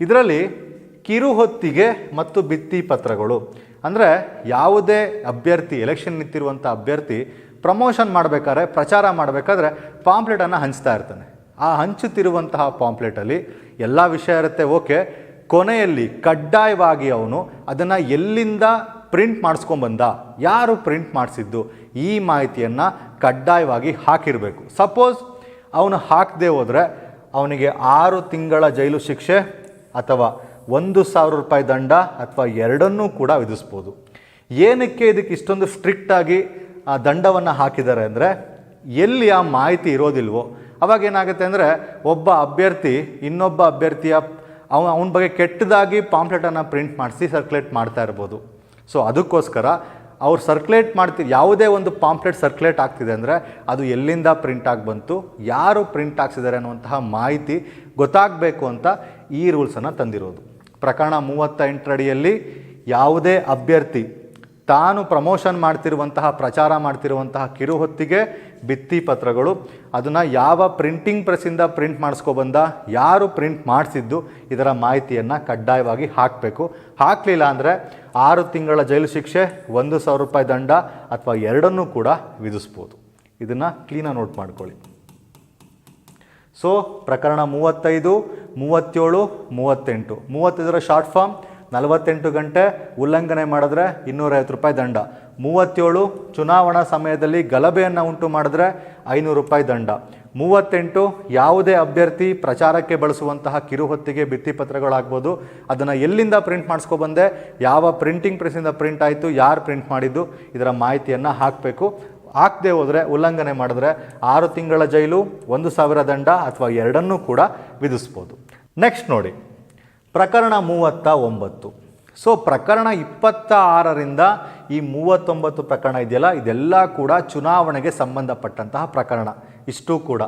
ಇದರಲ್ಲಿ ಕಿರುಹೊತ್ತಿಗೆ ಮತ್ತು ಭಿತ್ತಿ ಪತ್ರಗಳು. ಅಂದರೆ ಯಾವುದೇ ಅಭ್ಯರ್ಥಿ ಎಲೆಕ್ಷನ್ ನಿಂತಿರುವಂಥ ಅಭ್ಯರ್ಥಿ ಪ್ರಮೋಷನ್ ಮಾಡಬೇಕಾದ್ರೆ, ಪ್ರಚಾರ ಮಾಡಬೇಕಾದ್ರೆ ಪಾಂಪ್ಲೆಟನ್ನು ಹಂಚ್ತಾ ಇರ್ತಾನೆ. ಆ ಹಂಚುತ್ತಿರುವಂತಹ ಪಾಂಪ್ಲೆಟಲ್ಲಿ ಎಲ್ಲ ವಿಷಯ ಇರುತ್ತೆ, ಓಕೆ. ಕೊನೆಯಲ್ಲಿ ಕಡ್ಡಾಯವಾಗಿ ಅವನು ಅದನ್ನು ಎಲ್ಲಿಂದ ಪ್ರಿಂಟ್ ಮಾಡಿಸ್ಕೊಂಬಂದ ಯಾರು ಪ್ರಿಂಟ್ ಮಾಡಿಸಿದ್ದು, ಈ ಮಾಹಿತಿಯನ್ನು ಕಡ್ಡಾಯವಾಗಿ ಹಾಕಿರಬೇಕು. ಸಪೋಸ್ ಅವನು ಹಾಕದೆ ಹೋದರೆ ಅವನಿಗೆ ಆರು ತಿಂಗಳ ಜೈಲು ಶಿಕ್ಷೆ ಅಥವಾ ಒಂದು ಸಾವಿರ ರೂಪಾಯಿ ದಂಡ ಅಥವಾ ಎರಡನ್ನೂ ಕೂಡ ವಿಧಿಸ್ಬೋದು. ಏನಕ್ಕೆ ಇದಕ್ಕೆ ಇಷ್ಟೊಂದು ಸ್ಟ್ರಿಕ್ಟಾಗಿ ಆ ದಂಡವನ್ನು ಹಾಕಿದ್ದಾರೆ ಅಂದರೆ ಎಲ್ಲಿ ಆ ಮಾಹಿತಿ ಇರೋದಿಲ್ವೋ, ಅವಾಗ ಏನಾಗುತ್ತೆ ಅಂದರೆ ಒಬ್ಬ ಅಭ್ಯರ್ಥಿ, ಇನ್ನೊಬ್ಬ ಅಭ್ಯರ್ಥಿಯ ಅವ, ಅವನ ಬಗ್ಗೆ ಕೆಟ್ಟದಾಗಿ ಪಾಂಪ್ಲೆಟನ್ನು ಪ್ರಿಂಟ್ ಮಾಡಿಸಿ ಸರ್ಕ್ಯುಲೇಟ್ ಮಾಡ್ತಾ ಇರ್ಬೋದು. ಸೊ ಅದಕ್ಕೋಸ್ಕರ ಅವ್ರು ಸರ್ಕ್ಯುಲೇಟ್ ಮಾಡ್ತಿ, ಯಾವುದೇ ಒಂದು ಪಾಂಪ್ಲೆಟ್ ಸರ್ಕ್ಯುಲೇಟ್ ಆಗ್ತಿದೆ ಅಂದರೆ ಅದು ಎಲ್ಲಿಂದ ಪ್ರಿಂಟ್ ಆಗಿ ಬಂತು, ಯಾರು ಪ್ರಿಂಟ್ ಹಾಕ್ಸಿದ್ದಾರೆ ಅನ್ನುವಂತಹ ಮಾಹಿತಿ ಗೊತ್ತಾಗಬೇಕು ಅಂತ ಈ ರೂಲ್ಸನ್ನು ತಂದಿರೋದು. ಪ್ರಕರಣ ಮೂವತ್ತ ಎಂಟರಡಿಯಲ್ಲಿ ಯಾವುದೇ ಅಭ್ಯರ್ಥಿ ತಾನು ಪ್ರಮೋಷನ್ ಮಾಡ್ತಿರುವಂತಹ, ಪ್ರಚಾರ ಮಾಡ್ತಿರುವಂತಹ ಕಿರುಹೊತ್ತಿಗೆ ಭಿತ್ತಿ ಪತ್ರಗಳು, ಅದನ್ನು ಯಾವ ಪ್ರಿಂಟಿಂಗ್ ಪ್ರೆಸ್ಸಿಂದ ಪ್ರಿಂಟ್ ಮಾಡಿಸ್ಕೊಬಂದ ಯಾರು ಪ್ರಿಂಟ್ ಮಾಡಿಸಿದ್ದು, ಇದರ ಮಾಹಿತಿಯನ್ನು ಕಡ್ಡಾಯವಾಗಿ ಹಾಕಬೇಕು. ಹಾಕಲಿಲ್ಲ ಅಂದರೆ ಆರು ತಿಂಗಳ ಜೈಲು ಶಿಕ್ಷೆ, ಒಂದು ಸಾವಿರ ರೂಪಾಯಿ ದಂಡ ಅಥವಾ ಎರಡನ್ನೂ ಕೂಡ ವಿಧಿಸ್ಬೋದು. ಇದನ್ನು ಕ್ಲೀನಾಗಿ ನೋಟ್ ಮಾಡ್ಕೊಳ್ಳಿ. ಸೊ ಪ್ರಕರಣ ಮೂವತ್ತೈದು, ಮೂವತ್ತೇಳು, ಮೂವತ್ತೆಂಟು. ಮೂವತ್ತೈದರ ಶಾರ್ಟ್ ಫಾರ್ಮ್ ನಲವತ್ತೆಂಟು ಗಂಟೆ ಉಲ್ಲಂಘನೆ ಮಾಡಿದ್ರೆ ಇನ್ನೂರೈವತ್ತು ರೂಪಾಯಿ ದಂಡ. ಮೂವತ್ತೇಳು ಚುನಾವಣಾ ಸಮಯದಲ್ಲಿ ಗಲಭೆಯನ್ನು ಉಂಟು ಮಾಡಿದ್ರೆ ಐನೂರು ರೂಪಾಯಿ ದಂಡ. ಮೂವತ್ತೆಂಟು ಯಾವುದೇ ಅಭ್ಯರ್ಥಿ ಪ್ರಚಾರಕ್ಕೆ ಬಳಸುವಂತಹ ಕಿರುಹೊತ್ತಿಗೆ ಭಿತ್ತಿಪತ್ರಗಳಾಗ್ಬೋದು ಅದನ್ನು ಎಲ್ಲಿಂದ ಪ್ರಿಂಟ್ ಮಾಡಿಸ್ಕೊಬಂದೆ ಯಾವ ಪ್ರಿಂಟಿಂಗ್ ಪ್ರೆಸ್ಸಿಂದ ಪ್ರಿಂಟ್ ಆಯಿತು? ಯಾರು ಪ್ರಿಂಟ್ ಮಾಡಿದ್ದು? ಇದರ ಮಾಹಿತಿಯನ್ನು ಹಾಕಬೇಕು. ಹಾಕದೆ ಹೋದರೆ ಉಲ್ಲಂಘನೆ ಮಾಡಿದ್ರೆ ಆರು ತಿಂಗಳ ಜೈಲು, ಒಂದು ಸಾವಿರ ದಂಡ ಅಥವಾ ಎರಡನ್ನೂ ಕೂಡ ವಿಧಿಸ್ಬೋದು. ನೆಕ್ಸ್ಟ್ ನೋಡಿ. ಪ್ರಕರಣ ಮೂವತ್ತ ಒಂಬತ್ತು. ಸೊ ಪ್ರಕರಣ ಇಪ್ಪತ್ತ ಆರರಿಂದ ಈ ಮೂವತ್ತೊಂಬತ್ತು ಪ್ರಕರಣ ಇದೆಯಲ್ಲ? ಇದೆಲ್ಲ ಕೂಡ ಚುನಾವಣೆಗೆ ಸಂಬಂಧಪಟ್ಟಂತಹ ಪ್ರಕರಣ. ಇಷ್ಟು ಕೂಡ.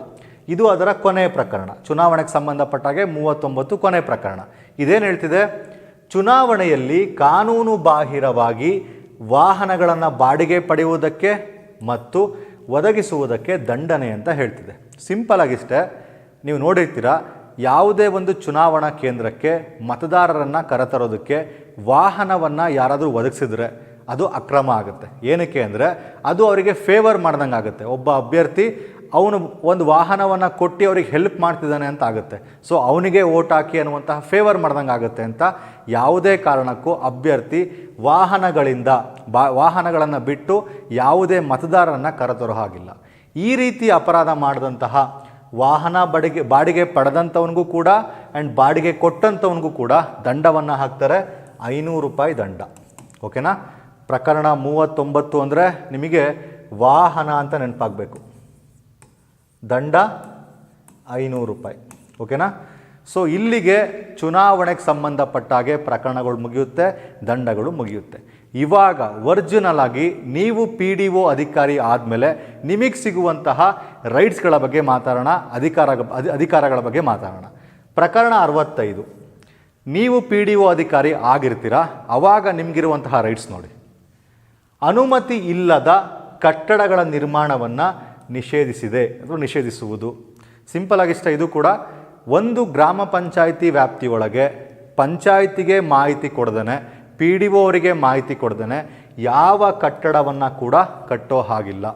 ಇದು ಅದರ ಕೊನೆಯ ಪ್ರಕರಣ. ಚುನಾವಣೆಗೆ ಸಂಬಂಧಪಟ್ಟಾಗೆ ಮೂವತ್ತೊಂಬತ್ತು ಕೊನೆ ಪ್ರಕರಣ. ಇದೇನು ಹೇಳ್ತಿದೆ? ಚುನಾವಣೆಯಲ್ಲಿ ಕಾನೂನು ಬಾಹಿರವಾಗಿ ವಾಹನಗಳನ್ನು ಬಾಡಿಗೆ ಪಡೆಯುವುದಕ್ಕೆ ಮತ್ತು ಒದಗಿಸುವುದಕ್ಕೆ ದಂಡನೆ ಅಂತ ಹೇಳ್ತಿದೆ. ಸಿಂಪಲ್ ಆಗಿಷ್ಟೇ. ನೀವು ನೋಡಿರ್ತೀರ ಯಾವುದೇ ಒಂದು ಚುನಾವಣಾ ಕೇಂದ್ರಕ್ಕೆ ಮತದಾರರನ್ನು ಕರೆತರೋದಕ್ಕೆ ವಾಹನವನ್ನು ಯಾರಾದರೂ ಒದಗಿಸಿದ್ರೆ ಅದು ಅಕ್ರಮ ಆಗುತ್ತೆ. ಏನಕ್ಕೆ ಅಂದರೆ ಅದು ಅವರಿಗೆ ಫೇವರ್ ಮಾಡ್ದಂಗೆ ಆಗುತ್ತೆ. ಒಬ್ಬ ಅಭ್ಯರ್ಥಿ ಅವನು ಒಂದು ವಾಹನವನ್ನು ಕೊಟ್ಟು ಅವ್ರಿಗೆ ಹೆಲ್ಪ್ ಮಾಡ್ತಿದ್ದಾನೆ ಅಂತ ಆಗುತ್ತೆ. ಸೊ ಅವನಿಗೆ ಓಟ್ ಹಾಕಿ ಅನ್ನುವಂತಹ ಫೇವರ್ ಮಾಡ್ದಂಗೆ ಆಗುತ್ತೆ ಅಂತ ಯಾವುದೇ ಕಾರಣಕ್ಕೂ ಅಭ್ಯರ್ಥಿ ವಾಹನಗಳಿಂದ ಬಾ, ವಾಹನಗಳನ್ನು ಬಿಟ್ಟು ಯಾವುದೇ ಮತದಾರರನ್ನು ಕರೆತರೋ ಹಾಗಿಲ್ಲ. ಈ ರೀತಿ ಅಪರಾಧ ಮಾಡಿದಂತಹ ವಾಹನ ಬಾಡಿಗೆ ಬಾಡಿಗೆ ಪಡೆದಂಥವನಿಗೂ ಕೂಡ ಆ್ಯಂಡ್ ಬಾಡಿಗೆ ಕೊಟ್ಟಂಥವನಿಗೂ ಕೂಡ ದಂಡವನ್ನು ಹಾಕ್ತಾರೆ. ಐನೂರು ರೂಪಾಯಿ ದಂಡ. ಓಕೆನಾ ಪ್ರಕರಣ ಮೂವತ್ತೊಂಬತ್ತು ಅಂದರೆ ನಿಮಗೆ ವಾಹನ ಅಂತ ನೆನಪಾಗಬೇಕು. ದಂಡ ಐನೂರು ರೂಪಾಯಿ. ಓಕೆನಾ ಸೊ ಇಲ್ಲಿಗೆ ಚುನಾವಣೆಗೆ ಸಂಬಂಧಪಟ್ಟ ಹಾಗೆ ಪ್ರಕರಣಗಳು ಮುಗಿಯುತ್ತೆ, ದಂಡಗಳು ಮುಗಿಯುತ್ತೆ. ಇವಾಗ ಒರಿಜಿನಲ್ ಆಗಿ ನೀವು ಪಿ ಡಿ ಒ ಅಧಿಕಾರಿ ಆದಮೇಲೆ ನಿಮಗೆ ಸಿಗುವಂತಹ ರೈಟ್ಸ್ಗಳ ಬಗ್ಗೆ ಮಾತಾಡೋಣ, ಅಧಿಕಾರ ಅಧಿಕಾರಗಳ ಬಗ್ಗೆ ಮಾತಾಡೋಣ. ಪ್ರಕರಣ ಅರವತ್ತೈದು. ನೀವು ಪಿ ಡಿ ಒ ಅಧಿಕಾರಿ ಆಗಿರ್ತೀರಾ? ಅವಾಗ ನಿಮಗಿರುವಂತಹ ರೈಟ್ಸ್ ನೋಡಿ. ಅನುಮತಿ ಇಲ್ಲದ ಕಟ್ಟಡಗಳ ನಿರ್ಮಾಣವನ್ನು ನಿಷೇಧಿಸಿದೆ ಅಥವಾ ನಿಷೇಧಿಸುವುದು. ಸಿಂಪಲ್ ಆಗಿಷ್ಟ ಇದು ಕೂಡ ಒಂದು ಗ್ರಾಮ ಪಂಚಾಯಿತಿ ವ್ಯಾಪ್ತಿಯೊಳಗೆ ಪಂಚಾಯಿತಿಗೆ ಮಾಹಿತಿ ಕೊಡ್ದೇನೆ ಪಿ ಡಿ ಒ ಅವರಿಗೆ ಮಾಹಿತಿ ಕೊಡ್ದೇನೆ, ಯಾವ ಕಟ್ಟಡವನ್ನು ಕೂಡ ಕಟ್ಟೋ ಹಾಗಿಲ್ಲ.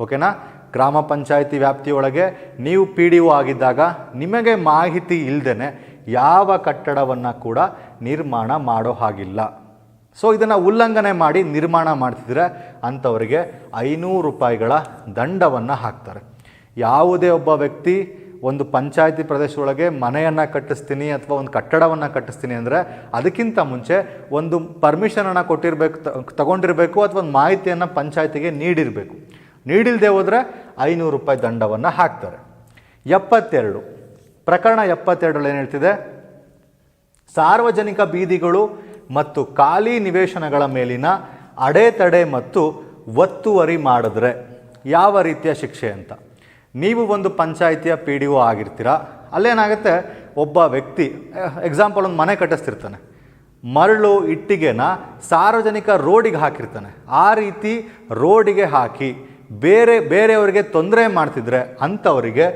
ಓಕೆನಾ? ಗ್ರಾಮ ಪಂಚಾಯಿತಿ ವ್ಯಾಪ್ತಿಯೊಳಗೆ ನೀವು ಪಿ ಡಿ ಒ ಆಗಿದ್ದಾಗ ನಿಮಗೆ ಮಾಹಿತಿ ಇಲ್ಲದೇ ಯಾವ ಕಟ್ಟಡವನ್ನು ಕೂಡ ನಿರ್ಮಾಣ ಮಾಡೋ ಹಾಗಿಲ್ಲ. ಸೊ ಇದನ್ನು ಉಲ್ಲಂಘನೆ ಮಾಡಿ ನಿರ್ಮಾಣ ಮಾಡ್ತಿದ್ರೆ ಅಂಥವರಿಗೆ ಐನೂರು ರೂಪಾಯಿಗಳ ದಂಡವನ್ನು ಹಾಕ್ತಾರೆ. ಯಾವುದೇ ಒಬ್ಬ ವ್ಯಕ್ತಿ ಒಂದು ಪಂಚಾಯತಿ ಪ್ರದೇಶದೊಳಗೆ ಮನೆಯನ್ನು ಕಟ್ಟಿಸ್ತೀನಿ ಅಥವಾ ಒಂದು ಕಟ್ಟಡವನ್ನು ಕಟ್ಟಿಸ್ತೀನಿ ಅಂದರೆ ಅದಕ್ಕಿಂತ ಮುಂಚೆ ಒಂದು ಪರ್ಮಿಷನನ್ನು ಕೊಟ್ಟಿರಬೇಕು ತಗೊಂಡಿರಬೇಕು ಅಥವಾ ಒಂದು ಮಾಹಿತಿಯನ್ನು ಪಂಚಾಯತಿಗೆ ನೀಡಿರಬೇಕು. ನೀಡಿಲ್ಲದೆ ಹೋದರೆ ಐನೂರು ರೂಪಾಯಿ ದಂಡವನ್ನು ಹಾಕ್ತಾರೆ. ಎಪ್ಪತ್ತೆರಡು, ಪ್ರಕರಣ ಎಪ್ಪತ್ತೆರಡರಲ್ಲಿ ಏನು ಹೇಳ್ತಿದೆ? ಸಾರ್ವಜನಿಕ ಬೀದಿಗಳು ಮತ್ತು ಖಾಲಿ ನಿವೇಶನಗಳ ಮೇಲಿನ ಅಡೆತಡೆ ಮತ್ತು ಒತ್ತುವರಿ ಮಾಡಿದ್ರೆ ಯಾವ ರೀತಿಯ ಶಿಕ್ಷೆ ಅಂತ? ನೀವು ಒಂದು ಪಂಚಾಯಿತಿಯ ಪಿ ಡಿ ಒ ಆಗಿರ್ತೀರ, ಅಲ್ಲೇನಾಗುತ್ತೆ, ಒಬ್ಬ ವ್ಯಕ್ತಿ ಎಕ್ಸಾಂಪಲ್ ಒಂದು ಮನೆ ಕಟ್ಟಿಸ್ತಿರ್ತಾನೆ. ಮರಳು ಇಟ್ಟಿಗೆನ ಸಾರ್ವಜನಿಕ ರೋಡಿಗೆ ಹಾಕಿರ್ತಾನೆ. ಆ ರೀತಿ ರೋಡಿಗೆ ಹಾಕಿ ಬೇರೆ, ಬೇರೆಯವರಿಗೆ ತೊಂದರೆ ಮಾಡ್ತಿದ್ರೆ ಅಂಥವರಿಗೆ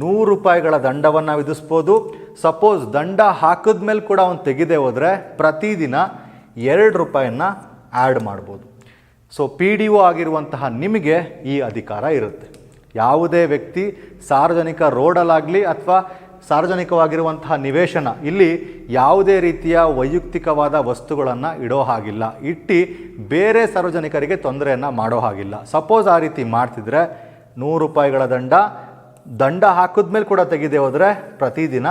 ನೂರು ರೂಪಾಯಿಗಳ ದಂಡವನ್ನು ವಿಧಿಸ್ಬೋದು. ಸಪೋಸ್ ದಂಡ ಹಾಕಿದ ಮೇಲೆ ಕೂಡ ಅವನು ತೆಗೆದೇ ಹೋದರೆ ಪ್ರತಿದಿನ ಎರಡು ರೂಪಾಯಿಯನ್ನು ಆ್ಯಡ್ ಮಾಡ್ಬೋದು. ಸೊ ಪಿ ಡಿ ಒ ಆಗಿರುವಂತಹ ನಿಮಗೆ ಈ ಅಧಿಕಾರ ಇರುತ್ತೆ. ಯಾವುದೇ ವ್ಯಕ್ತಿ ಸಾರ್ವಜನಿಕ ರೋಡಲ್ಲಾಗಲಿ ಅಥವಾ ಸಾರ್ವಜನಿಕವಾಗಿರುವಂತಹ ನಿವೇಶನ, ಇಲ್ಲಿ ಯಾವುದೇ ರೀತಿಯ ವೈಯಕ್ತಿಕವಾದ ವಸ್ತುಗಳನ್ನು ಇಡೋ ಹಾಗಿಲ್ಲ. ಇಟ್ಟು ಬೇರೆ ಸಾರ್ವಜನಿಕರಿಗೆ ತೊಂದರೆಯನ್ನು ಮಾಡೋ ಹಾಗಿಲ್ಲ. ಸಪೋಸ್ ಆ ರೀತಿ ಮಾಡ್ತಿದ್ರೆ, ನೂರು ರೂಪಾಯಿಗಳ ದಂಡ ದಂಡ ಹಾಕಿದ್ಮೇಲೆ ಕೂಡ ತೆಗೆದೇ ಹೋದರೆ ಪ್ರತಿದಿನ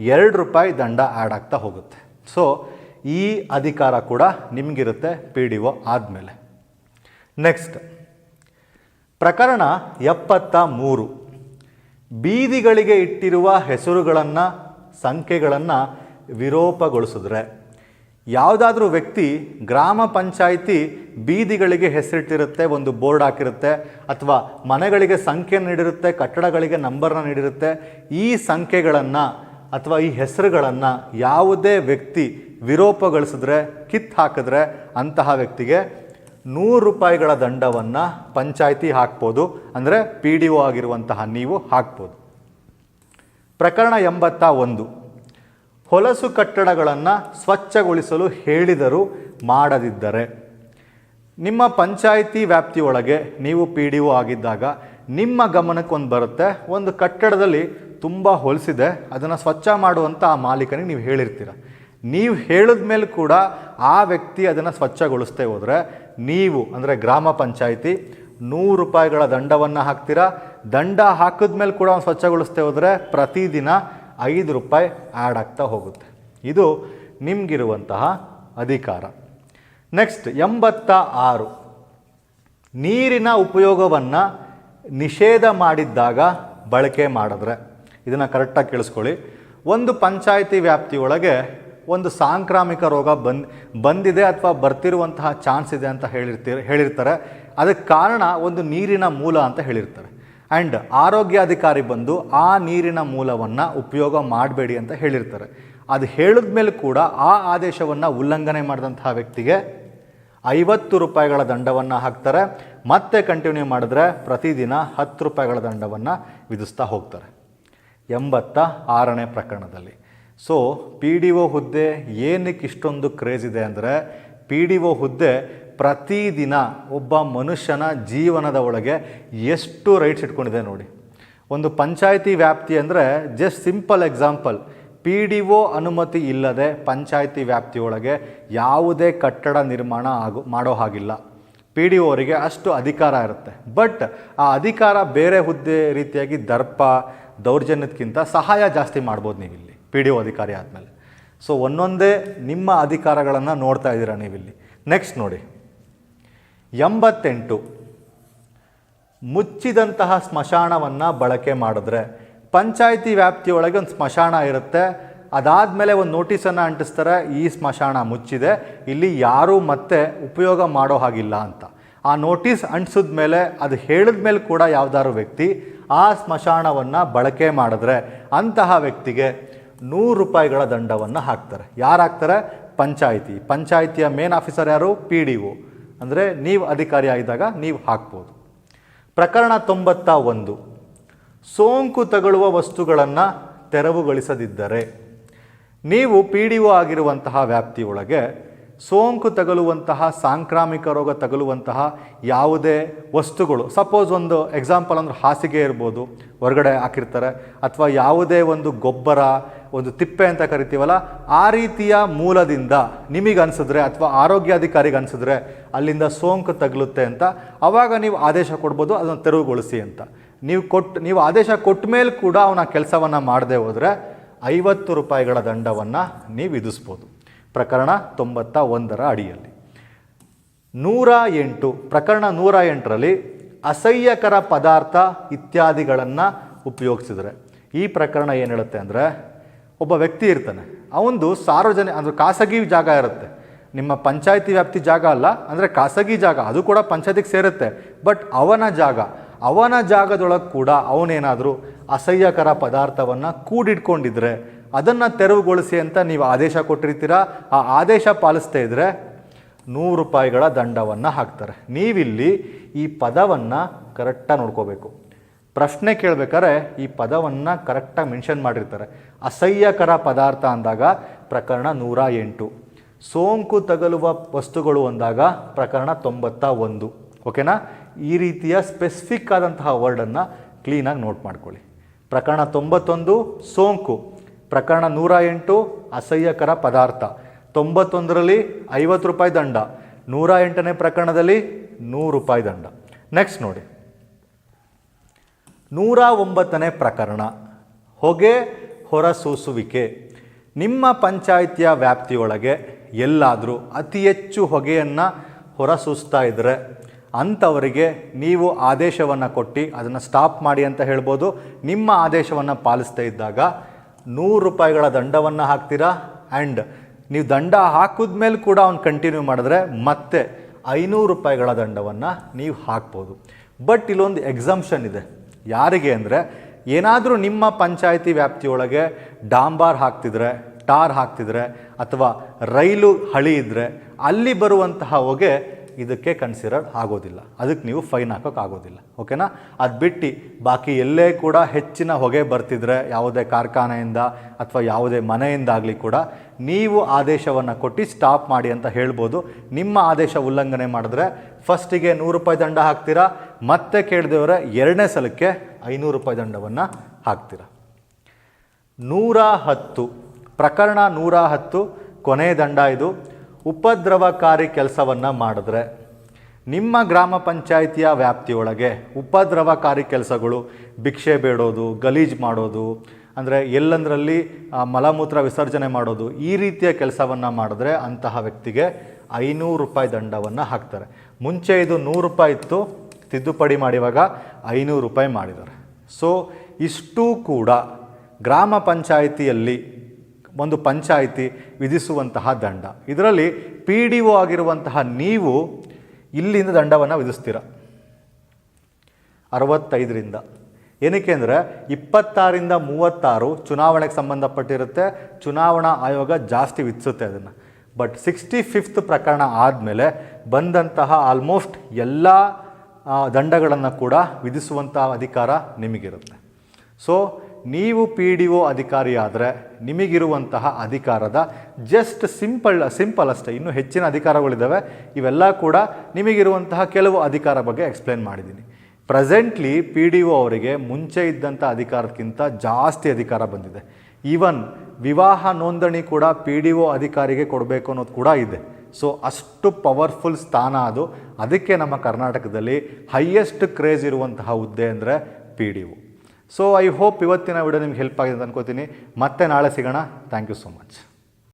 ಎರಡು ರೂಪಾಯಿ ದಂಡ ಆ್ಯಡ್ ಆಗ್ತಾ ಹೋಗುತ್ತೆ. ಸೊ ಈ ಅಧಿಕಾರ ಕೂಡ ನಿಮಗಿರುತ್ತೆ, ಪಿ ಡಿ ಒ ಆದಮೇಲೆ. ನೆಕ್ಸ್ಟ್ ಪ್ರಕರಣ ಎಪ್ಪತ್ತ ಮೂರು. ಬೀದಿಗಳಿಗೆ ಇಟ್ಟಿರುವ ಹೆಸರುಗಳನ್ನು, ಸಂಖ್ಯೆಗಳನ್ನು ವಿರೋಪಗೊಳಿಸಿದ್ರೆ. ಯಾವುದಾದ್ರೂ ವ್ಯಕ್ತಿ ಗ್ರಾಮ ಪಂಚಾಯಿತಿ ಬೀದಿಗಳಿಗೆ ಹೆಸರಿಟ್ಟಿರುತ್ತೆ, ಒಂದು ಬೋರ್ಡ್ ಹಾಕಿರುತ್ತೆ, ಅಥವಾ ಮನೆಗಳಿಗೆ ಸಂಖ್ಯೆ ನೀಡಿರುತ್ತೆ, ಕಟ್ಟಡಗಳಿಗೆ ನಂಬರ್ನ ನೀಡಿರುತ್ತೆ, ಈ ಸಂಖ್ಯೆಗಳನ್ನು ಅಥವಾ ಈ ಹೆಸರುಗಳನ್ನು ಯಾವುದೇ ವ್ಯಕ್ತಿ ವಿರೋಪಗೊಳಿಸಿದ್ರೆ ಕಿತ್ತು ಹಾಕಿದ್ರೆ ಅಂತಹ ವ್ಯಕ್ತಿಗೆ ನೂರು ರೂಪಾಯಿಗಳ ದಂಡವನ್ನು ಪಂಚಾಯಿತಿ ಹಾಕ್ಬೋದು. ಅಂದರೆ ಪಿ ಡಿ ಒ ಆಗಿರುವಂತಹ ನೀವು ಹಾಕ್ಬೋದು. ಪ್ರಕರಣ ಎಂಬತ್ತ ಒಂದು. ಹೊಲಸು ಕಟ್ಟಡಗಳನ್ನು ಸ್ವಚ್ಛಗೊಳಿಸಲು ಹೇಳಿದರೂ ಮಾಡದಿದ್ದರೆ. ನಿಮ್ಮ ಪಂಚಾಯಿತಿ ವ್ಯಾಪ್ತಿಯೊಳಗೆ ನೀವು ಪಿ ಡಿ ಒ ಆಗಿದ್ದಾಗ ನಿಮ್ಮ ಗಮನಕ್ಕೆ ಒಂದು ಬರುತ್ತೆ. ಒಂದು ಕಟ್ಟಡದಲ್ಲಿ ತುಂಬ ಹೊಲಿಸಿದೆ. ಅದನ್ನು ಸ್ವಚ್ಛ ಮಾಡುವಂಥ ಆ ಮಾಲೀಕನಿಗೆ ನೀವು ಹೇಳಿರ್ತೀರ. ನೀವು ಹೇಳಿದ ಮೇಲೆ ಕೂಡ ಆ ವ್ಯಕ್ತಿ ಅದನ್ನು ಸ್ವಚ್ಛಗೊಳಿಸ್ತೇ ಹೋದರೆ ನೀವು, ಅಂದರೆ ಗ್ರಾಮ ಪಂಚಾಯಿತಿ, ನೂರು ರೂಪಾಯಿಗಳ ದಂಡವನ್ನು ಹಾಕ್ತೀರಾ? ದಂಡ ಹಾಕಿದ ಮೇಲೆ ಕೂಡ ಅವ್ನು ಸ್ವಚ್ಛಗೊಳಿಸ್ತೇ ಹೋದರೆ ಪ್ರತಿದಿನ ಐದು ರೂಪಾಯಿ ಆ್ಯಡ್ ಆಗ್ತಾ ಹೋಗುತ್ತೆ. ಇದು ನಿಮಗಿರುವಂತಹ ಅಧಿಕಾರ. ನೆಕ್ಸ್ಟ್ ಎಂಬತ್ತ ಆರು ನೀರಿನ ಉಪಯೋಗವನ್ನು ನಿಷೇಧ ಮಾಡಿದ್ದಾಗ ಬಳಕೆ ಮಾಡಿದ್ರೆ. ಇದನ್ನು ಕರೆಕ್ಟಾಗಿ ಕೇಳಿಸ್ಕೊಳ್ಳಿ. ಒಂದು ಪಂಚಾಯಿತಿ ವ್ಯಾಪ್ತಿಯೊಳಗೆ ಒಂದು ಸಾಂಕ್ರಾಮಿಕ ರೋಗ ಬಂದ್, ಬಂದಿದೆ ಅಥವಾ ಬರ್ತಿರುವಂತಹ ಚಾನ್ಸ್ ಇದೆ ಅಂತ ಹೇಳಿರ್ತೀರ, ಹೇಳಿರ್ತಾರೆ. ಅದಕ್ಕೆ ಕಾರಣ ಒಂದು ನೀರಿನ ಮೂಲ ಅಂತ ಹೇಳಿರ್ತಾರೆ. ಆ್ಯಂಡ್ ಆರೋಗ್ಯಾಧಿಕಾರಿ ಬಂದು ಆ ನೀರಿನ ಮೂಲವನ್ನು ಉಪಯೋಗ ಮಾಡಬೇಡಿ ಅಂತ ಹೇಳಿರ್ತಾರೆ. ಅದು ಹೇಳಿದ ಮೇಲೆ ಕೂಡ ಆ ಆದೇಶವನ್ನು ಉಲ್ಲಂಘನೆ ಮಾಡಿದಂತಹ ವ್ಯಕ್ತಿಗೆ ಐವತ್ತು ರೂಪಾಯಿಗಳ ದಂಡವನ್ನು ಹಾಕ್ತಾರೆ. ಮತ್ತೆ ಕಂಟಿನ್ಯೂ ಮಾಡಿದ್ರೆ ಪ್ರತಿದಿನ ಹತ್ತು ರೂಪಾಯಿಗಳ ದಂಡವನ್ನು ವಿಧಿಸ್ತಾ ಹೋಗ್ತಾರೆ. ಎಂಬತ್ತ ಆರನೇ ಪ್ರಕರಣದಲ್ಲಿ. ಸೊ ಪಿ ಡಿ ಒ ಹುದ್ದೆ ಏನಕ್ಕೆ ಇಷ್ಟೊಂದು ಕ್ರೇಜ್ ಇದೆ ಅಂದರೆ ಪಿ ಡಿ ಒ ಹುದ್ದೆ ಪ್ರತಿದಿನ ಒಬ್ಬ ಮನುಷ್ಯನ ಜೀವನದ ಒಳಗೆ ಎಷ್ಟು ರೈಟ್ಸ್ ಇಟ್ಕೊಂಡಿದೆ ನೋಡಿ. ಒಂದು ಪಂಚಾಯಿತಿ ವ್ಯಾಪ್ತಿ ಅಂದರೆ just simple example P D O ಅನುಮತಿ ಇಲ್ಲದೆ ಪಂಚಾಯಿತಿ ವ್ಯಾಪ್ತಿಯೊಳಗೆ ಯಾವುದೇ ಕಟ್ಟಡ ನಿರ್ಮಾಣ ಆಗು, ಮಾಡೋ ಹಾಗಿಲ್ಲ. ಪಿ ಡಿ ಅವರಿಗೆ ಅಷ್ಟು ಅಧಿಕಾರ ಇರುತ್ತೆ. ಬಟ್ ಆ ಅಧಿಕಾರ ಬೇರೆ ಹುದ್ದೆ ರೀತಿಯಾಗಿ ದರ್ಪ, ದೌರ್ಜನ್ಯಕ್ಕಿಂತ ಸಹಾಯ ಜಾಸ್ತಿ ಮಾಡ್ಬೋದು ನೀವಿಲ್ಲಿ. ಪಿ ಡಿ ಒ ಅಧಿಕಾರಿ ಆದಮೇಲೆ. ಸೊ ಒಂದೊಂದೇ ನಿಮ್ಮ ಅಧಿಕಾರಗಳನ್ನು ನೋಡ್ತಾ ಇದ್ದೀರಾ ನೀವಿಲ್ಲಿ. ನೆಕ್ಸ್ಟ್ ನೋಡಿ. ಎಂಬತ್ತೆಂಟು. ಮುಚ್ಚಿದಂತಹ ಸ್ಮಶಾನವನ್ನು ಬಳಕೆ ಮಾಡಿದ್ರೆ ಪಂಚಾಯಿತಿ ವ್ಯಾಪ್ತಿಯೊಳಗೆ ಒಂದು ಸ್ಮಶಾನ ಇರುತ್ತೆ. ಅದಾದಮೇಲೆ ಒಂದು ನೋಟಿಸನ್ನು ಅಂಟಿಸ್ತಾರೆ, ಈ ಸ್ಮಶಾನ ಮುಚ್ಚಿದೆ. ಇಲ್ಲಿ ಯಾರೂ ಮತ್ತೆ ಉಪಯೋಗ ಮಾಡೋ ಹಾಗಿಲ್ಲ ಅಂತ. ಆ ನೋಟಿಸ್ ಅಂಟಿಸಿದ ಮೇಲೆ ಅದು ಹೇಳಿದ ಮೇಲೆ ಕೂಡ ಯಾವ್ದಾದ್ರು ವ್ಯಕ್ತಿ ಆ ಸ್ಮಶಾನವನ್ನು ಬಳಕೆ ಮಾಡಿದ್ರೆ ಅಂತಹ ವ್ಯಕ್ತಿಗೆ ನೂರು ರೂಪಾಯಿಗಳ ದಂಡವನ್ನು ಹಾಕ್ತಾರೆ. ಯಾರು ಹಾಕ್ತಾರೆ ಪಂಚಾಯಿತಿ. ಪಂಚಾಯಿತಿಯ ಮೇನ್ ಆಫೀಸರ್ ಯಾರು? ಪಿ ಡಿ ಒ ಅಂದರೆ ನೀವು ಅಧಿಕಾರಿ ಆಗಿದ್ದಾಗ ನೀವು ಹಾಕ್ಬೋದು. ಪ್ರಕರಣ ತೊಂಬತ್ತ ಒಂದು. ಸೋಂಕು ತಗಳುವ ವಸ್ತುಗಳನ್ನು ತೆರವುಗೊಳಿಸದಿದ್ದರೆ. ನೀವು ಪಿ ಡಿ ಒ ಆಗಿರುವಂತಹ ವ್ಯಾಪ್ತಿಯೊಳಗೆ ಸೋಂಕು ತಗಲುವಂತಹ, ಸಾಂಕ್ರಾಮಿಕ ರೋಗ ತಗಲುವಂತಹ ಯಾವುದೇ ವಸ್ತುಗಳು ಸಪೋಸ್ ಒಂದು ಎಕ್ಸಾಂಪಲ್ ಅಂದ್ರೆ ಹಾಸಿಗೆ ಇರ್ಬೋದು, ಹೊರಗಡೆ ಹಾಕಿರ್ತಾರೆ, ಅಥವಾ ಯಾವುದೇ ಒಂದು ಗೊಬ್ಬರ ಒಂದು ತಿಪ್ಪೆ ಅಂತ ಕರಿತೀವಲ್ಲ, ಆ ರೀತಿಯ ಮೂಲದಿಂದ ನಿಮಗೆ ಅನಿಸಿದ್ರೆ ಅಥವಾ ಆರೋಗ್ಯಾಧಿಕಾರಿಗೆ ಅನಿಸಿದ್ರೆ ಅಲ್ಲಿಂದ ಸೋಂಕು ತಗಲುತ್ತೆ ಅಂತ ಆವಾಗ ನೀವು ಆದೇಶ ಕೊಡ್ಬೋದು, ಅದನ್ನು ತೆರವುಗೊಳಿಸಿ ಅಂತ. ನೀವು ಕೊಟ್ಟು ನೀವು ಆದೇಶ ಕೊಟ್ಟ ಮೇಲೆ ಕೂಡ ಅವನ ಕೆಲಸವನ್ನು ಮಾಡದೆ ಹೋದರೆ ಐವತ್ತು ರೂಪಾಯಿಗಳ ದಂಡವನ್ನು ನೀವು ವಿಧಿಸ್ಬೋದು. ಪ್ರಕರಣ ತೊಂಬತ್ತ ಒಂದರ ಅಡಿಯಲ್ಲಿ. ನೂರ ಎಂಟು, ಪ್ರಕರಣ ನೂರ ಎಂಟರಲ್ಲಿ ಅಸಹ್ಯಕರ ಪದಾರ್ಥ ಇತ್ಯಾದಿಗಳನ್ನು ಉಪಯೋಗಿಸಿದರೆ, ಈ ಪ್ರಕರಣ ಏನು ಹೇಳುತ್ತೆ ಅಂದರೆ ಒಬ್ಬ ವ್ಯಕ್ತಿ ಇರ್ತಾನೆ. ಅವನದು ಸಾರ್ವಜನಿಕ ಅಂದರೆ ಖಾಸಗಿ ಜಾಗ ಇರುತ್ತೆ. ನಿಮ್ಮ ಪಂಚಾಯತಿ ವ್ಯಾಪ್ತಿ ಜಾಗ ಅಲ್ಲ, ಅಂದರೆ ಖಾಸಗಿ ಜಾಗ, ಅದು ಕೂಡ ಪಂಚಾಯತಿಗೆ ಸೇರುತ್ತೆ. ಬಟ್ ಅವನ ಜಾಗ, ಅವನ ಜಾಗದೊಳಗೆ ಕೂಡ ಅವನೇನಾದರೂ ಅಸಹ್ಯಕರ ಪದಾರ್ಥವನ್ನು ಕೂಡಿಟ್ಕೊಂಡಿದ್ರೆ, ಅದನ್ನು ತೆರವುಗೊಳಿಸಿ ಅಂತ ನೀವು ಆದೇಶ ಕೊಟ್ಟಿರ್ತೀರಾ? ಆ ಆದೇಶ ಪಾಲಿಸ್ತಾ ಇದ್ದರೆ ನೂರು ರೂಪಾಯಿಗಳ ದಂಡವನ್ನು ಹಾಕ್ತಾರೆ. ನೀವಿಲ್ಲಿ ಈ ಪದವನ್ನು ಕರೆಕ್ಟಾಗಿ ನೋಡ್ಕೋಬೇಕು. ಪ್ರಶ್ನೆ ಕೇಳಬೇಕಾದ್ರೆ ಈ ಪದವನ್ನು ಕರೆಕ್ಟಾಗಿ ಮೆನ್ಷನ್ ಮಾಡಿರ್ತಾರೆ. ಅಸಹ್ಯಕರ ಪದಾರ್ಥ ಅಂದಾಗ ಪ್ರಕರಣ ನೂರ ಎಂಟು. ಸೋಂಕು ತಗಲುವ ವಸ್ತುಗಳು ಅಂದಾಗ ಪ್ರಕರಣ ತೊಂಬತ್ತ ಒಂದು. ಓಕೆನಾ? ಈ ರೀತಿಯ ಸ್ಪೆಸಿಫಿಕ್ ಆದಂತಹ ವರ್ಡನ್ನು ಕ್ಲೀನಾಗಿ ನೋಟ್ ಮಾಡ್ಕೊಳ್ಳಿ. ಪ್ರಕರಣ ತೊಂಬತ್ತೊಂದು, ಸೋಂಕು. ಪ್ರಕರಣ ನೂರ ಎಂಟು, ಅಸಹ್ಯಕರ ಪದಾರ್ಥ. ತೊಂಬತ್ತೊಂದರಲ್ಲಿ ಐವತ್ತು ರೂಪಾಯಿ ದಂಡ. ನೂರ ಎಂಟನೇ ಪ್ರಕರಣದಲ್ಲಿ ನೂರು ರೂಪಾಯಿ ದಂಡ. ನೆಕ್ಸ್ಟ್ ನೋಡಿ. ನೂರ ಒಂಬತ್ತನೇ ಪ್ರಕರಣ. ಹೊಗೆ ಹೊರಸೂಸುವಿಕೆ. ನಿಮ್ಮ ಪಂಚಾಯಿತಿಯ ವ್ಯಾಪ್ತಿಯೊಳಗೆ ಎಲ್ಲಾದರೂ ಅತಿ ಹೆಚ್ಚು ಹೊಗೆಯನ್ನು ಹೊರಸೂಸ್ತಾ ಇದ್ದರೆ ಅಂಥವರಿಗೆ ನೀವು ಆದೇಶವನ್ನು ಕೊಟ್ಟು ಅದನ್ನು ಸ್ಟಾಪ್ ಮಾಡಿ ಅಂತ ಹೇಳ್ಬೋದು. ನಿಮ್ಮ ಆದೇಶವನ್ನು ಪಾಲಿಸ್ತಾ ಇದ್ದಾಗ ನೂರು ರೂಪಾಯಿಗಳ ದಂಡವನ್ನು ಹಾಕ್ತೀರಾ? ಆ್ಯಂಡ್ ನೀವು ದಂಡ ಹಾಕಿದ ಮೇಲೆ ಕೂಡ ಅವ್ನು ಕಂಟಿನ್ಯೂ ಮಾಡಿದ್ರೆ ಮತ್ತೆ ಐನೂರು ರೂಪಾಯಿಗಳ ದಂಡವನ್ನು ನೀವು ಹಾಕ್ಬೋದು. ಬಟ್ ಇಲ್ಲೊಂದು ಎಕ್ಸಂಪ್ಷನ್ ಇದೆ. ಯಾರಿಗೆ ಅಂದರೆ ಏನಾದರೂ ನಿಮ್ಮ ಪಂಚಾಯಿತಿ ವ್ಯಾಪ್ತಿಯೊಳಗೆ ಡಾಂಬಾರ್ ಹಾಕ್ತಿದ್ರೆ, ಟಾರ್ ಹಾಕ್ತಿದ್ರೆ, ಅಥವಾ ರೈಲು ಹಳಿ ಇದ್ದರೆ ಅಲ್ಲಿ ಬರುವಂತಹ ಹೊಗೆ ಇದಕ್ಕೆ ಕನ್ಸಿಡರ್ ಆಗೋದಿಲ್ಲ. ಅದಕ್ಕೆ ನೀವು ಫೈನ್ ಹಾಕೋಕ್ಕಾಗೋದಿಲ್ಲ ಓಕೆನಾ ಅದು ಬಿಟ್ಟು ಬಾಕಿ ಎಲ್ಲೇ ಕೂಡ ಹೆಚ್ಚಿನ ಹೊಗೆ ಬರ್ತಿದ್ರೆ, ಯಾವುದೇ ಕಾರ್ಖಾನೆಯಿಂದ ಅಥವಾ ಯಾವುದೇ ಮನೆಯಿಂದಾಗಲಿ ಕೂಡ ನೀವು ಆದೇಶವನ್ನು ಕೊಟ್ಟು ಸ್ಟಾಪ್ ಮಾಡಿ ಅಂತ ಹೇಳ್ಬೋದು. ನಿಮ್ಮ ಆದೇಶ ಉಲ್ಲಂಘನೆ ಮಾಡಿದ್ರೆ ಫಸ್ಟಿಗೆ ನೂರು ರೂಪಾಯಿ ದಂಡ ಹಾಕ್ತೀರಾ? ಮತ್ತೆ ಕೇಳಿದವರ ಎರಡನೇ ಸಲಕ್ಕೆ ಐನೂರು ರೂಪಾಯಿ ದಂಡವನ್ನು ಹಾಕ್ತೀರಾ? ನೂರ ಹತ್ತು, ಪ್ರಕರಣ ನೂರ ಹತ್ತು, ಕೊನೆ ದಂಡ ಇದು. ಉಪದ್ರವಕಾರಿ ಕೆಲಸವನ್ನು ಮಾಡಿದ್ರೆ ನಿಮ್ಮ ಗ್ರಾಮ ಪಂಚಾಯಿತಿಯ ವ್ಯಾಪ್ತಿಯೊಳಗೆ ಉಪದ್ರವಕಾರಿ ಕೆಲಸಗಳು ಭಿಕ್ಷೆ ಬೇಡೋದು, ಗಲೀಜು ಮಾಡೋದು, ಅಂದರೆ ಎಲ್ಲಂದರಲ್ಲಿ ಮಲಮೂತ್ರ ವಿಸರ್ಜನೆ ಮಾಡೋದು ಈ ರೀತಿಯ ಕೆಲಸವನ್ನು ಮಾಡಿದ್ರೆ ಅಂತಹ ವ್ಯಕ್ತಿಗೆ ಐನೂರು ರೂಪಾಯಿ ದಂಡವನ್ನು ಹಾಕ್ತಾರೆ. ಮುಂಚೆ ಇದು ನೂರು ರೂಪಾಯಿ ಇತ್ತು ತಿದ್ದುಪಡಿ ಮಾಡಿವಾಗ ಐನೂರು ರೂಪಾಯಿ ಮಾಡಿದ್ದಾರೆ. ಸೊ ಇಷ್ಟೂ ಕೂಡ ಗ್ರಾಮ ಪಂಚಾಯಿತಿಯಲ್ಲಿ ಒಂದು ಪಂಚಾಯಿತಿ ವಿಧಿಸುವಂತಹ ದಂಡ. ಇದರಲ್ಲಿ ಪಿ ಡಿ ಒ ಆಗಿರುವಂತಹ ನೀವು ಇಲ್ಲಿಂದ ದಂಡವನ್ನು ವಿಧಿಸ್ತೀರ. ಅರವತ್ತೈದರಿಂದ. ಏನಕ್ಕೆ ಅಂದರೆ ಇಪ್ಪತ್ತಾರಿಂದ ಮೂವತ್ತಾರು ಚುನಾವಣೆಗೆ ಸಂಬಂಧಪಟ್ಟಿರುತ್ತೆ. ಚುನಾವಣಾ ಆಯೋಗ ಜಾಸ್ತಿ ವಿಧಿಸುತ್ತೆ ಅದನ್ನು. ಬಟ್ ಸಿಕ್ಸ್ಟಿ ಫಿಫ್ತ್ ಪ್ರಕರಣ ಆದಮೇಲೆ ಬಂದಂತಹ ಆಲ್ಮೋಸ್ಟ್ ಎಲ್ಲ ದಂಡಗಳನ್ನು ಕೂಡ ವಿಧಿಸುವಂಥ ಅಧಿಕಾರ ನಿಮಗಿರುತ್ತೆ. ಸೊ ನೀವು ಪಿ ಡಿ ಒ ಅಧಿಕಾರಿಯಾದರೆ ನಿಮಗಿರುವಂತಹ ಅಧಿಕಾರದ ಜಸ್ಟ್ ಸಿಂಪಲ್ ಸಿಂಪಲ್ ಅಷ್ಟೇ. ಇನ್ನೂ ಹೆಚ್ಚಿನ ಅಧಿಕಾರಗಳಿದ್ದಾವೆ ಇವೆಲ್ಲ ಕೂಡ ನಿಮಗಿರುವಂತಹ ಕೆಲವು ಅಧಿಕಾರ ಬಗ್ಗೆ ಎಕ್ಸ್ಪ್ಲೇನ್ ಮಾಡಿದ್ದೀನಿ. ಪ್ರೆಸೆಂಟ್ಲಿ ಪಿ ಡಿ ಒ ಅವರಿಗೆ ಮುಂಚೆ ಇದ್ದಂಥ ಅಧಿಕಾರಕ್ಕಿಂತ ಜಾಸ್ತಿ ಅಧಿಕಾರ ಬಂದಿದೆ. ಈವನ್ ವಿವಾಹ ನೋಂದಣಿ ಕೂಡ ಪಿ ಡಿ ಒ ಅಧಿಕಾರಿಗೆ ಕೊಡಬೇಕು ಅನ್ನೋದು ಕೂಡ ಇದೆ. ಸೊ ಅಷ್ಟು ಪವರ್ಫುಲ್ ಸ್ಥಾನ ಅದು. ಅದಕ್ಕೆ ನಮ್ಮ ಕರ್ನಾಟಕದಲ್ಲಿ ಹೈಯೆಸ್ಟ್ ಕ್ರೇಜ್ ಇರುವಂತಹ ಹುದ್ದೆ ಅಂದರೆ P D O so I hope ಇವತ್ತಿನ ವಿಡಿಯೋ ನಿಮ್ಗೆ ಹೆಲ್ಪ್ ಆಗಿದೆ ಅಂತ ಅನ್ಕೋತೀನಿ. ಮತ್ತೆ ನಾಳೆ ಸಿಗೋಣ. Thank you so much